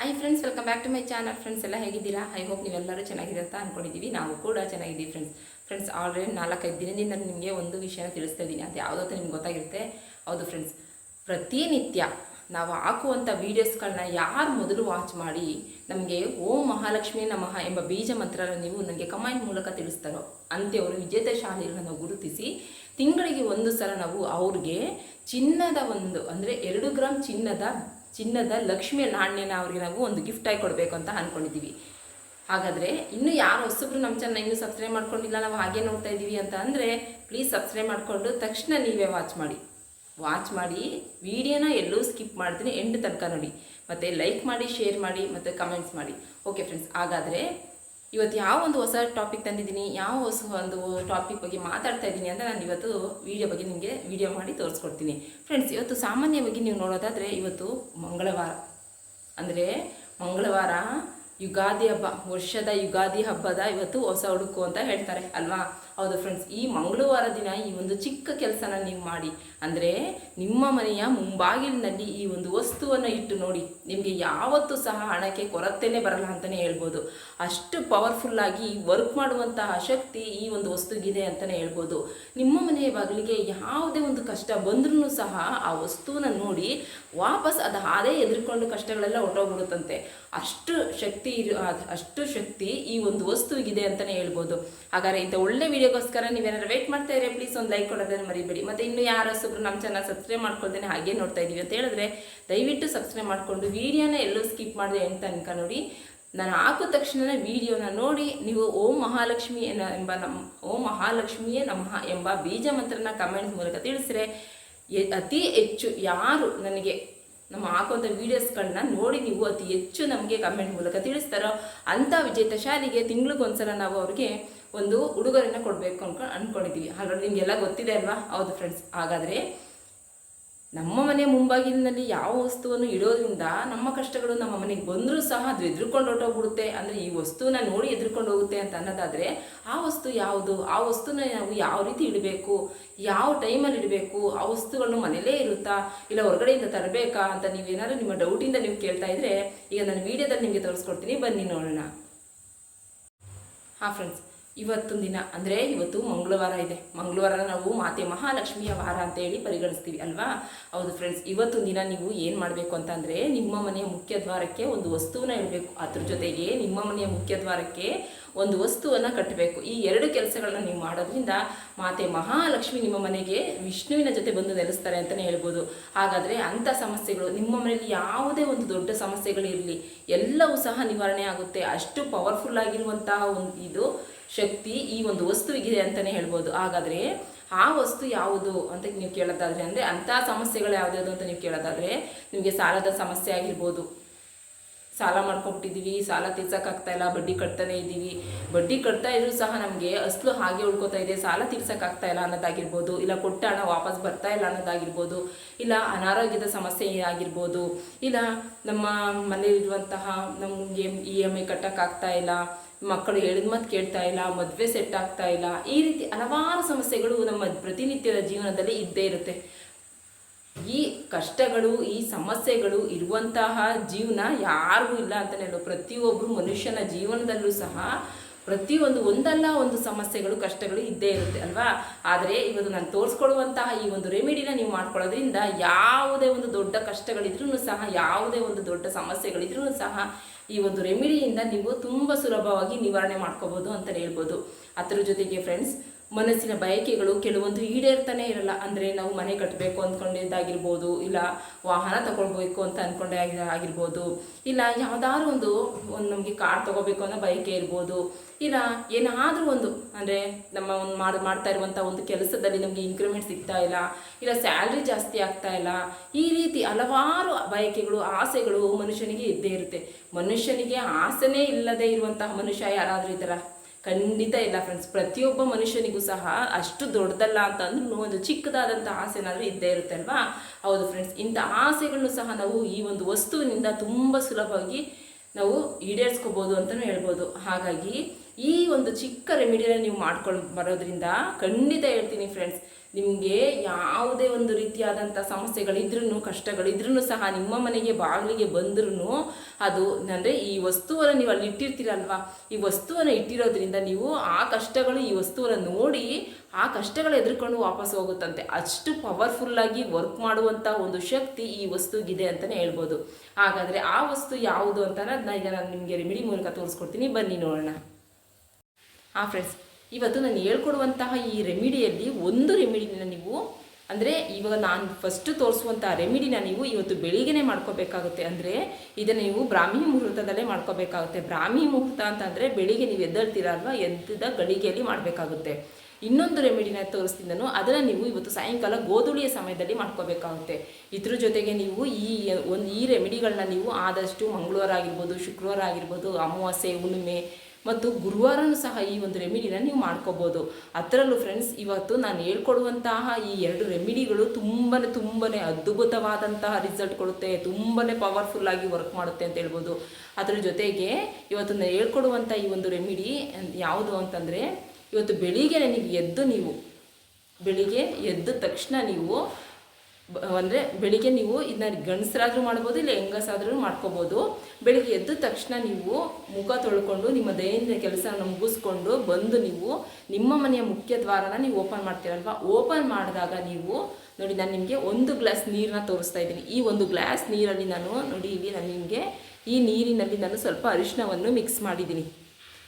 Hi friends welcome back to my channel friends ಎಲ್ಲ ಹೇಗಿದ್ದೀರಾ? I hope ನೀವೆಲ್ಲರೂ ಚೆನ್ನಾಗಿದೆ ಅಂತ ಅಂದ್ಕೊಂಡಿದ್ದೀವಿ ನಾವು ಕೂಡ ಚೆನ್ನಾಗಿದ್ದೀವಿ ಫ್ರೆಂಡ್ಸ್ ಫ್ರೆಂಡ್ಸ್ ಆಲ್ರೆಡಿ ನಾಲ್ಕೈದು ದಿನದಿಂದ ನಿಮಗೆ ಒಂದು ವಿಷಯನ ತಿಳಿಸ್ತಾ ಇದ್ದೀನಿ. ಅದು ಯಾವುದೋ ನಿಮ್ಗೆ ಗೊತ್ತಾಗಿರುತ್ತೆ. ಹೌದು ಫ್ರೆಂಡ್ಸ್ ಪ್ರತಿನಿತ್ಯ ನಾವು ಹಾಕುವಂಥ ವೀಡಿಯೋಸ್ಗಳನ್ನ ಯಾರು ಮೊದಲು ವಾಚ್ ಮಾಡಿ ನಮಗೆ ಓಂ ಮಹಾಲಕ್ಷ್ಮಿ ನಮಃ ಎಂಬ ಬೀಜ ಮಂತ್ರ ನೀವು ನನಗೆ ಕಮೆಂಟ್ ಮೂಲಕ ತಿಳಿಸ್ತಾರೋ, ಅಂತೆಯವರು ವಿಜೇತ ಶಾಲೆಗಳನ್ನು ಗುರುತಿಸಿ ತಿಂಗಳಿಗೆ ಒಂದು ಸಲ ನಾವು ಅವ್ರಿಗೆ ಚಿನ್ನದ ಒಂದು, ಅಂದರೆ ಎರಡು ಗ್ರಾಮ್ ಚಿನ್ನದ ಚಿನ್ನದ ಲಕ್ಷ್ಮಿಯ ನಾಣ್ಯನ ಅವ್ರಿಗೆ ನಾವು ಒಂದು ಗಿಫ್ಟ್ ಆಗಿ ಕೊಡಬೇಕು ಅಂತ ಅಂದ್ಕೊಂಡಿದ್ದೀವಿ ಹಾಗಾದರೆ ಇನ್ನೂ ಯಾರು ಹೊಸಬ್ರು ನಮ್ಮ ಚಾನಲ್ ಇನ್ನೂ ಸಬ್ಸ್ಕ್ರೈಬ್ ಮಾಡ್ಕೊಂಡಿಲ್ಲ, ನಾವು ಹಾಗೆ ನೋಡ್ತಾ ಇದ್ದೀವಿ ಅಂತ ಅಂದರೆ ಪ್ಲೀಸ್ ಸಬ್ಸ್ಕ್ರೈಬ್ ಮಾಡಿಕೊಂಡು ತಕ್ಷಣ ನೀವೇ ವಾಚ್ ಮಾಡಿ. ವಾಚ್ ಮಾಡಿ, ವಿಡಿಯೋನ ಎಲ್ಲೂ ಸ್ಕಿಪ್ ಮಾಡ್ತೀನಿ ಎಂಡ್ ತನಕ ನೋಡಿ. ಮತ್ತು ಲೈಕ್ ಮಾಡಿ ಶೇರ್ ಮಾಡಿ, ಮತ್ತು ಕಮೆಂಟ್ಸ್ ಮಾಡಿ. ಓಕೆ ಫ್ರೆಂಡ್ಸ್ ಹಾಗಾದರೆ ಇವತ್ತು ಯಾವ ಒಂದು ಹೊಸ ಟಾಪಿಕ್ ತಂದಿದ್ದೀನಿ, ಯಾವ ಹೊಸ ಒಂದು ಟಾಪಿಕ್ ಬಗ್ಗೆ ಮಾತಾಡ್ತಾ ಇದ್ದೀನಿ ಅಂತ ನಾನು ಇವತ್ತು ವಿಡಿಯೋ ಬಗ್ಗೆ ನಿಮಗೆ ವಿಡಿಯೋ ಮಾಡಿ ತೋರಿಸ್ಕೊಡ್ತೀನಿ. ಫ್ರೆಂಡ್ಸ್ ಇವತ್ತು ಸಾಮಾನ್ಯವಾಗಿ ನೀವು ನೋಡೋದಾದರೆ ಇವತ್ತು ಮಂಗಳವಾರ. ಅಂದರೆ ಮಂಗಳವಾರ ಯುಗಾದಿ ಹಬ್ಬ, ವರ್ಷದ ಯುಗಾದಿ ಹಬ್ಬದ ಇವತ್ತು ಹೊಸ ಹುಡುಕು ಅಂತ ಹೇಳ್ತಾರೆ, ಅಲ್ವಾ? ಹೌದು ಫ್ರೆಂಡ್ಸ್ ಈ ಮಂಗಳವಾರ ದಿನ ಈ ಒಂದು ಚಿಕ್ಕ ಕೆಲಸನ ನೀವು ಮಾಡಿ. ಅಂದರೆ ನಿಮ್ಮ ಮನೆಯ ಮುಂಬಾಗಿಲಿನಲ್ಲಿ ಈ ಒಂದು ವಸ್ತುವನ್ನು ಇಟ್ಟು ನೋಡಿ. ನಿಮಗೆ ಯಾವತ್ತೂ ಸಹ ಹಣಕ್ಕೆ ಕೊರತೆನೇ ಬರಲ್ಲ ಅಂತಲೇ ಹೇಳ್ಬೋದು. ಅಷ್ಟು ಪವರ್ಫುಲ್ಲಾಗಿ ವರ್ಕ್ ಮಾಡುವಂತಹ ಶಕ್ತಿ ಈ ಒಂದು ವಸ್ತುಗಿದೆ ಅಂತಲೇ ಹೇಳ್ಬೋದು. ನಿಮ್ಮ ಮನೆಯ ಬಾಗಿಲಿಗೆ ಯಾವುದೇ ಒಂದು ಕಷ್ಟ ಬಂದ್ರೂ ಸಹ ಆ ವಸ್ತುವನ್ನ ನೋಡಿ ವಾಪಸ್ ಅದು ಹಾದೇ ಎದುರ್ಕೊಂಡು ಕಷ್ಟಗಳೆಲ್ಲ ಹೊಟ್ಟೋಗ್ಬಿಡುತ್ತಂತೆ ಅಷ್ಟು ಶಕ್ತಿ ಇರು ಅಷ್ಟು ಶಕ್ತಿ ಈ ಒಂದು ವಸ್ತುವಿಗಿದೆ ಅಂತಲೇ ಹೇಳ್ಬೋದು. ಹಾಗಾದ್ರೆ ಇಂಥ ಒಳ್ಳೆ ವಿಡಿಯೋಗೋಸ್ಕರ ನೀವೇನಾದ್ರು ವೇಟ್ ಮಾಡ್ತಾ ಇದ್ರೆ ಪ್ಲೀಸ್ ಒಂದು ಲೈಕ್ ಕೊಡೋದನ್ನು ಮರಿಬೇಡಿ. ಮತ್ತು ಇನ್ನು ಯಾರು ಹೊಸಬ್ರು ನಮ್ಮ ಚಾನಲ್ ಸಬ್ಸ್ಕ್ರೈಬ್ ಮಾಡ್ಕೊಳ್ದೇನೆ ಹಾಗೆ ನೋಡ್ತಾ ಇದ್ದೀವಿ ಅಂತ ಹೇಳಿದ್ರೆ ದಯವಿಟ್ಟು ಸಬ್ಸ್ಕ್ರೈಬ್ ಮಾಡಿಕೊಂಡು ವಿಡಿಯೋನ ಎಲ್ಲೂ ಸ್ಕಿಪ್ ಮಾಡಿದೆ ಅಂತ ತನಕ ನೋಡಿ. ನಾನು ಹಾಕಿದ ತಕ್ಷಣ ವಿಡಿಯೋನ ನೋಡಿ, ನೀವು ಓಂ ಮಹಾಲಕ್ಷ್ಮಿ ಎಂಬ ನಮ್ಮ ಓಂ ಮಹಾಲಕ್ಷ್ಮಿಯೇ ನಮಃ ಎಂಬ ಬೀಜ ಮಂತ್ರನ ಕಮೆಂಟ್ ಮೂಲಕ ತಿಳಿಸಿದ್ರೆ ಎ- ಅತಿ ಹೆಚ್ಚು ಯಾರು ನನಗೆ ನಮ್ಮ ಹಾಕುವಂಥ ವೀಡಿಯೋಸ್ಗಳನ್ನ ನೋಡಿ ನೀವು ಅತಿ ಹೆಚ್ಚು ನಮಗೆ ಕಮೆಂಟ್ ಮೂಲಕ ತಿಳಿಸ್ತಾರೋ ಅಂಥ ವಿಜೇತ ಶಾಲೆಗೆ ತಿಂಗಳಿಗೊಂದ್ಸಲ ನಾವು ಅವ್ರಿಗೆ ಒಂದು ಉಡುಗೊರೆನ ಕೊಡಬೇಕು ಅನ್ಕೊಂಡು ಅಂದ್ಕೊಂಡಿದ್ದೀವಿ ಹಾಗಾದ್ರೆ ನಿಮಗೆಲ್ಲ ಗೊತ್ತಿದೆ ಅಲ್ವಾ? ಹೌದು ಫ್ರೆಂಡ್ಸ್ ಹಾಗಾದರೆ ನಮ್ಮ ಮನೆ ಮುಂಬಾಗಿಲಿನಲ್ಲಿ ಯಾವ ವಸ್ತುವನ್ನು ಇಡೋದ್ರಿಂದ ನಮ್ಮ ಕಷ್ಟಗಳು ನಮ್ಮ ಮನೆಗೆ ಬಂದರೂ ಸಹ ಅದು ಎದುರುಕೊಂಡು ಹೊರಟೋಗ್ಬಿಡುತ್ತೆ. ಅಂದರೆ ಈ ವಸ್ತುವನ್ನ ನೋಡಿ ಎದುರುಕೊಂಡು ಹೋಗುತ್ತೆ ಅಂತ ಅನ್ನೋದಾದರೆ ಆ ವಸ್ತು ಯಾವುದು? ಆ ವಸ್ತುನ ನಾವು ಯಾವ ರೀತಿ ಇಡಬೇಕು? ಯಾವ ಟೈಮಲ್ಲಿ ಇಡಬೇಕು? ಆ ವಸ್ತುಗಳನ್ನು ಮನೆಯಲ್ಲೇ ಇರುತ್ತಾ? ಇಲ್ಲ ಹೊರಗಡೆಯಿಂದ ತರಬೇಕಾ ಅಂತ ನೀವೇನಾದ್ರು ನಿಮ್ಮ ಡೌಟಿಂದ ನೀವು ಕೇಳ್ತಾ ಇದ್ರೆ ಈಗ ನಾನು ವಿಡಿಯೋದಲ್ಲಿ ನಿಮಗೆ ತೋರಿಸ್ಕೊಡ್ತೀನಿ. ಬನ್ನಿ ನೋಡೋಣ. ಹಾಂ ಫ್ರೆಂಡ್ಸ್ ಇವತ್ತೊಂದು ದಿನ. ಅಂದರೆ ಇವತ್ತು ಮಂಗಳವಾರ ಇದೆ. ಮಂಗಳವಾರ ನಾವು ಮಾತೆ ಮಹಾಲಕ್ಷ್ಮಿಯ ವಾರ ಅಂತ ಹೇಳಿ ಪರಿಗಣಿಸ್ತೀವಿ ಅಲ್ವಾ? ಹೌದು ಫ್ರೆಂಡ್ಸ್ ಇವತ್ತೊಂದು ದಿನ ನೀವು ಏನು ಮಾಡಬೇಕು ಅಂತಂದರೆ ನಿಮ್ಮ ಮನೆಯ ಮುಖ್ಯ ದ್ವಾರಕ್ಕೆ ಒಂದು ವಸ್ತುವನ್ನ ಇಡಬೇಕು. ಅದ್ರ ಜೊತೆಗೆ ನಿಮ್ಮ ಮನೆಯ ಮುಖ್ಯ ದ್ವಾರಕ್ಕೆ ಒಂದು ವಸ್ತುವನ್ನು ಕಟ್ಟಬೇಕು ಈ ಎರಡು ಕೆಲಸಗಳನ್ನ ನೀವು ಮಾಡೋದ್ರಿಂದ ಮಾತೆ ಮಹಾಲಕ್ಷ್ಮಿ ನಿಮ್ಮ ಮನೆಗೆ ವಿಷ್ಣುವಿನ ಜೊತೆ ಬಂದು ನೆಲೆಸ್ತಾರೆ ಅಂತಲೇ ಹೇಳ್ಬೋದು. ಹಾಗಾದರೆ ಅಂಥ ಸಮಸ್ಯೆಗಳು, ನಿಮ್ಮ ಮನೆಯಲ್ಲಿ ಯಾವುದೇ ಒಂದು ದೊಡ್ಡ ಸಮಸ್ಯೆಗಳಿರಲಿ, ಎಲ್ಲವೂ ಸಹ ನಿವಾರಣೆ ಆಗುತ್ತೆ. ಅಷ್ಟು ಪವರ್ಫುಲ್ ಆಗಿರುವಂತಹ ಒಂದು ಇದು ಶಕ್ತಿ ಈ ಒಂದು ವಸ್ತುವಿಗಿದೆ ಅಂತಲೇ ಹೇಳ್ಬೋದು. ಹಾಗಾದರೆ ಆ ವಸ್ತು ಯಾವುದು ಅಂತ ನೀವು ಕೇಳೋದಾದ್ರೆ ಅಂದರೆ ಅಂಥ ಸಮಸ್ಯೆಗಳು ಯಾವುದ್ಯಾವುದು ಅಂತ ನೀವು ಕೇಳೋದಾದ್ರೆ ನಿಮಗೆ ಸಾಲದ ಸಮಸ್ಯೆ ಆಗಿರ್ಬೋದು. ಸಾಲ ಮಾಡ್ಕೊಂಬಿಟ್ಟಿದ್ದೀವಿ, ಸಾಲ ತೀರ್ಸೋಕ್ಕಾಗ್ತಾ ಇಲ್ಲ, ಬಡ್ಡಿ ಕಟ್ತಾನೆ ಇದ್ದೀವಿ. ಬಡ್ಡಿ ಕಟ್ತಾ ಇದ್ರೂ ಸಹ ನಮಗೆ ಅಸಲು ಹಾಗೆ ಉಳ್ಕೋತಾ ಇದೆ, ಸಾಲ ತೀರ್ಸೋಕ್ಕಾಗ್ತಾ ಇಲ್ಲ ಅನ್ನೋದಾಗಿರ್ಬೋದು. ಇಲ್ಲ ಕೊಟ್ಟ ಹಣ ವಾಪಸ್ ಬರ್ತಾ ಇಲ್ಲ ಅನ್ನೋದಾಗಿರ್ಬೋದು. ಇಲ್ಲ ಅನಾರೋಗ್ಯದ ಸಮಸ್ಯೆ ಆಗಿರ್ಬೋದು. ಇಲ್ಲ ನಮ್ಮ ಮನೆಯಲ್ಲಿರುವಂತಹ ನಮಗೆ ಇ ಎಂ ಐ ಕಟ್ಟೋಕ್ಕಾಗ್ತಾ ಇಲ್ಲ. ಮಕ್ಕಳು ಹೇಳಿದ ಮಾತು ಕೇಳ್ತಾ ಇಲ್ಲ, ಮದುವೆ ಸೆಟ್ ಆಗ್ತಾ ಇಲ್ಲ, ಈ ರೀತಿ ಹಲವಾರು ಸಮಸ್ಯೆಗಳು ನಮ್ಮ ಪ್ರತಿನಿತ್ಯದ ಜೀವನದಲ್ಲಿ ಇದ್ದೇ ಇರುತ್ತೆ. ಈ ಕಷ್ಟಗಳು, ಈ ಸಮಸ್ಯೆಗಳು ಇರುವಂತಹ ಜೀವನ ಯಾರಿಗೂ ಇಲ್ಲ ಅಂತಲೇ ಹೇಳೋ ಪ್ರತಿಯೊಬ್ಬರು ಮನುಷ್ಯನ ಜೀವನದಲ್ಲೂ ಸಹ ಪ್ರತಿಯೊಂದು ಒಂದಲ್ಲ ಒಂದು ಸಮಸ್ಯೆಗಳು, ಕಷ್ಟಗಳು ಇದ್ದೇ ಇರುತ್ತೆ, ಅಲ್ವಾ? ಆದರೆ ಇವತ್ತು ನಾನು ತೋರಿಸ್ಕೊಡುವಂತಹ ಈ ಒಂದು ರೆಮಿಡಿನ ನೀವು ಮಾಡ್ಕೊಳ್ಳೋದ್ರಿಂದ ಯಾವುದೇ ಒಂದು ದೊಡ್ಡ ಕಷ್ಟಗಳಿದ್ರೂ ಸಹ, ಯಾವುದೇ ಒಂದು ದೊಡ್ಡ ಸಮಸ್ಯೆಗಳಿದ್ರೂ ಸಹ ಈ ಒಂದು ರೆಮಿಡಿಯಿಂದ ನೀವು ತುಂಬ ಸುಲಭವಾಗಿ ನಿವಾರಣೆ ಮಾಡ್ಕೋಬಹುದು ಅಂತಲೇ ಹೇಳ್ಬೋದು. ಅದರ ಜೊತೆಗೆ ಫ್ರೆಂಡ್ಸ್ ಮನಸ್ಸಿನ ಬಯಕೆಗಳು ಕೆಲವೊಂದು ಈಡೇರ್ತಾನೆ ಇರಲ್ಲ. ಅಂದರೆ ನಾವು ಮನೆ ಕಟ್ಟಬೇಕು ಅಂದ್ಕೊಂಡಿದ್ದಾಗಿರ್ಬೋದು, ಇಲ್ಲ ವಾಹನ ತಗೊಳ್ಬೇಕು ಅಂತ ಅಂದ್ಕೊಂಡೆ ಆಗಿ- ಆಗಿರ್ಬೋದು, ಇಲ್ಲ ಯಾವುದಾದ್ರು ಒಂದು ಒಂದು ನಮಗೆ ಕಾರ್ ತಗೋಬೇಕು ಅನ್ನೋ ಬಯಕೆ ಇರ್ಬೋದು, ಇಲ್ಲ ಏನಾದರೂ ಒಂದು, ಅಂದರೆ ನಮ್ಮ ಒಂದು ಮಾಡಿ, ಮಾಡ್ತಾ ಇರುವಂಥ ಒಂದು ಕೆಲಸದಲ್ಲಿ ನಮಗೆ ಇನ್ಕ್ರಿಮೆಂಟ್ ಸಿಗ್ತಾ ಇಲ್ಲ ಇಲ್ಲ ಸ್ಯಾಲ್ರಿ ಜಾಸ್ತಿ ಆಗ್ತಾ ಇಲ್ಲ, ಈ ರೀತಿ ಹಲವಾರು ಬಯಕೆಗಳು, ಆಸೆಗಳು ಮನುಷ್ಯನಿಗೆ ಇದ್ದೇ ಇರುತ್ತೆ. ಮನುಷ್ಯನಿಗೆ ಆಸೆನೇ ಇಲ್ಲದೆ ಇರುವಂತಹ ಮನುಷ್ಯ ಯಾರಾದರೂ ಇದ್ದಾರಾ? ಖಂಡಿತ ಇಲ್ಲ ಫ್ರೆಂಡ್ಸ್ ಪ್ರತಿಯೊಬ್ಬ ಮನುಷ್ಯನಿಗೂ ಸಹ ಅಷ್ಟು ದೊಡ್ಡದಲ್ಲ ಅಂತ ಅಂದ್ರೂ ಒಂದು ಚಿಕ್ಕದಾದಂಥ ಆಸೆ ಏನಾದರೂ ಇದ್ದೇ ಇರುತ್ತೆ ಅಲ್ವಾ? ಹೌದು ಫ್ರೆಂಡ್ಸ್ ಇಂಥ ಆಸೆಗಳನ್ನು ಸಹ ನಾವು ಈ ಒಂದು ವಸ್ತುವಿನಿಂದ ತುಂಬ ಸುಲಭವಾಗಿ ನಾವು ಈಡೇರಿಸ್ಕೋಬೋದು ಅಂತಲೂ ಹೇಳ್ಬೋದು. ಹಾಗಾಗಿ ಈ ಒಂದು ಚಿಕ್ಕ ರೆಮಿಡಿಯನ್ನು ನೀವು ಮಾಡ್ಕೊಂಡು ಬರೋದ್ರಿಂದ ಖಂಡಿತ ಹೇಳ್ತೀನಿ ಫ್ರೆಂಡ್ಸ್ ನಿಮಗೆ ಯಾವುದೇ ಒಂದು ರೀತಿಯಾದಂಥ ಸಮಸ್ಯೆಗಳಿದ್ರೂ ಕಷ್ಟಗಳಿದ್ರೂ ಸಹ ನಿಮ್ಮ ಮನೆಗೆ, ಬಾಗಿಲಿಗೆ ಬಂದ್ರೂ ಅದು ಅಂದರೆ ಈ ವಸ್ತುವನ್ನು ನೀವು ಅಲ್ಲಿ ಇಟ್ಟಿರ್ತೀರಲ್ವಾ? ಈ ವಸ್ತುವನ್ನು ಇಟ್ಟಿರೋದ್ರಿಂದ ನೀವು ಆ ಕಷ್ಟಗಳು, ಈ ವಸ್ತುವನ್ನು ನೋಡಿ ಆ ಕಷ್ಟಗಳು ಎದುರ್ಕೊಂಡು ವಾಪಸ್ ಹೋಗುತ್ತಂತೆ. ಅಷ್ಟು ಪವರ್ಫುಲ್ಲಾಗಿ ವರ್ಕ್ ಮಾಡುವಂಥ ಒಂದು ಶಕ್ತಿ ಈ ವಸ್ತುಗಿದೆ ಅಂತಲೇ ಹೇಳ್ಬೋದು. ಹಾಗಾದರೆ ಆ ವಸ್ತು ಯಾವುದು ಅಂತ ಈಗ ನಾನು ನಿಮಗೆ ರೆಮಿಡಿ ಮೂಲಕ ತೋರಿಸ್ಕೊಡ್ತೀನಿ. ಬನ್ನಿ ನೋಡೋಣ. ಹಾಂ ಫ್ರೆಂಡ್ಸ್ ಇವತ್ತು ನಾನು ಹೇಳ್ಕೊಡುವಂತಹ ಈ ರೆಮಿಡಿಯಲ್ಲಿ ಒಂದು ರೆಮಿಡಿನ ನೀವು, ಅಂದರೆ ಇವಾಗ ನಾನು ಫಸ್ಟ್ ತೋರಿಸುವಂಥ ರೆಮಿಡಿನ ನೀವು ಇವತ್ತು ಬೆಳಿಗ್ಗೆನೇ ಮಾಡ್ಕೋಬೇಕಾಗುತ್ತೆ. ಅಂದರೆ ಇದನ್ನು ನೀವು ಬ್ರಾಹ್ಮಿ ಮುಹೂರ್ತದಲ್ಲೇ ಮಾಡ್ಕೋಬೇಕಾಗುತ್ತೆ. ಬ್ರಾಹ್ಮಿ ಮುಹೂರ್ತ ಅಂತಂದರೆ ಬೆಳಿಗ್ಗೆ ನೀವು ಎದ್ದೇಳ್ತೀರಲ್ವ ಎದ್ದ ಗಳಿಗೆಯಲ್ಲಿ ಮಾಡಬೇಕಾಗುತ್ತೆ. ಇನ್ನೊಂದು ರೆಮಿಡಿನ ತೋರಿಸ್ತೀನಿ ನಾನು. ಅದನ್ನು ನೀವು ಇವತ್ತು ಸಾಯಂಕಾಲ ಗೋಧುಳಿಯ ಸಮಯದಲ್ಲಿ ಮಾಡ್ಕೋಬೇಕಾಗುತ್ತೆ. ಇದ್ರ ಜೊತೆಗೆ ನೀವು ಈ ಒಂದು ಈ ರೆಮಿಡಿಗಳನ್ನ ನೀವು ಆದಷ್ಟು ಮಂಗಳವಾರ ಆಗಿರ್ಬೋದು, ಶುಕ್ರವಾರ ಆಗಿರ್ಬೋದು, ಅಮಾವಾಸ್ಯೆ, ಹುಣ್ಣಿಮೆ ಮತ್ತು ಗುರುವಾರನೂ ಸಹ ಈ ಒಂದು ರೆಮಿಡಿನ ನೀವು ಮಾಡ್ಕೋಬೋದು. ಅದರಲ್ಲೂ ಫ್ರೆಂಡ್ಸ್ ಇವತ್ತು ನಾನು ಹೇಳ್ಕೊಡುವಂತಹ ಈ ಎರಡು ರೆಮಿಡಿಗಳು ತುಂಬಾ ತುಂಬಾ ಅದ್ಭುತವಾದಂತಹ ರಿಸಲ್ಟ್ ಕೊಡುತ್ತೆ ತುಂಬಾ ಪವರ್ಫುಲ್ಲಾಗಿ ವರ್ಕ್ ಮಾಡುತ್ತೆ ಅಂತ ಹೇಳ್ಬೋದು. ಅದರ ಜೊತೆಗೆ ಇವತ್ತು ನಾನು ಹೇಳ್ಕೊಡುವಂಥ ಈ ಒಂದು ರೆಮಿಡಿ ಯಾವುದು ಅಂತಂದರೆ, ಇವತ್ತು ಬೆಳಿಗ್ಗೆ ನನಗೆ ಎದ್ದು ನೀವು, ಬೆಳಿಗ್ಗೆ ಎದ್ದ ತಕ್ಷಣ ನೀವು ಅಂದರೆ ಬೆಳಿಗ್ಗೆ ನೀವು ಇದನ್ನ ಗಂಡಸರಾದರೂ ಮಾಡ್ಬೋದು, ಇಲ್ಲ ಹೆಂಗಸಾದ್ರೂ ಮಾಡ್ಕೋಬೋದು. ಬೆಳಿಗ್ಗೆ ಎದ್ದ ತಕ್ಷಣ ನೀವು ಮುಖ ತೊಳ್ಕೊಂಡು, ನಿಮ್ಮ ದೈನಂದಿನ ಕೆಲಸನ ಮುಗಿಸ್ಕೊಂಡು ಬಂದು ನೀವು ನಿಮ್ಮ ಮನೆಯ ಮುಖ್ಯ ದ್ವಾರನ ನೀವು ಓಪನ್ ಮಾಡ್ತೀರಲ್ವ? ಓಪನ್ ಮಾಡಿದಾಗ ನೀವು ನೋಡಿ ನಾನು ನಿಮಗೆ ಒಂದು ಗ್ಲಾಸ್ ನೀರನ್ನ ತೋರಿಸ್ತಾ ಇದ್ದೀನಿ. ಈ ಒಂದು ಗ್ಲಾಸ್ ನೀರಲ್ಲಿ ನಾನು ನೋಡಿ ಇಲ್ಲಿ ನಾನು ನಿಮಗೆ ಈ ನೀರಿನಲ್ಲಿ ನಾನು ಸ್ವಲ್ಪ ಅರಿಶಿನವನ್ನು ಮಿಕ್ಸ್ ಮಾಡಿದ್ದೀನಿ.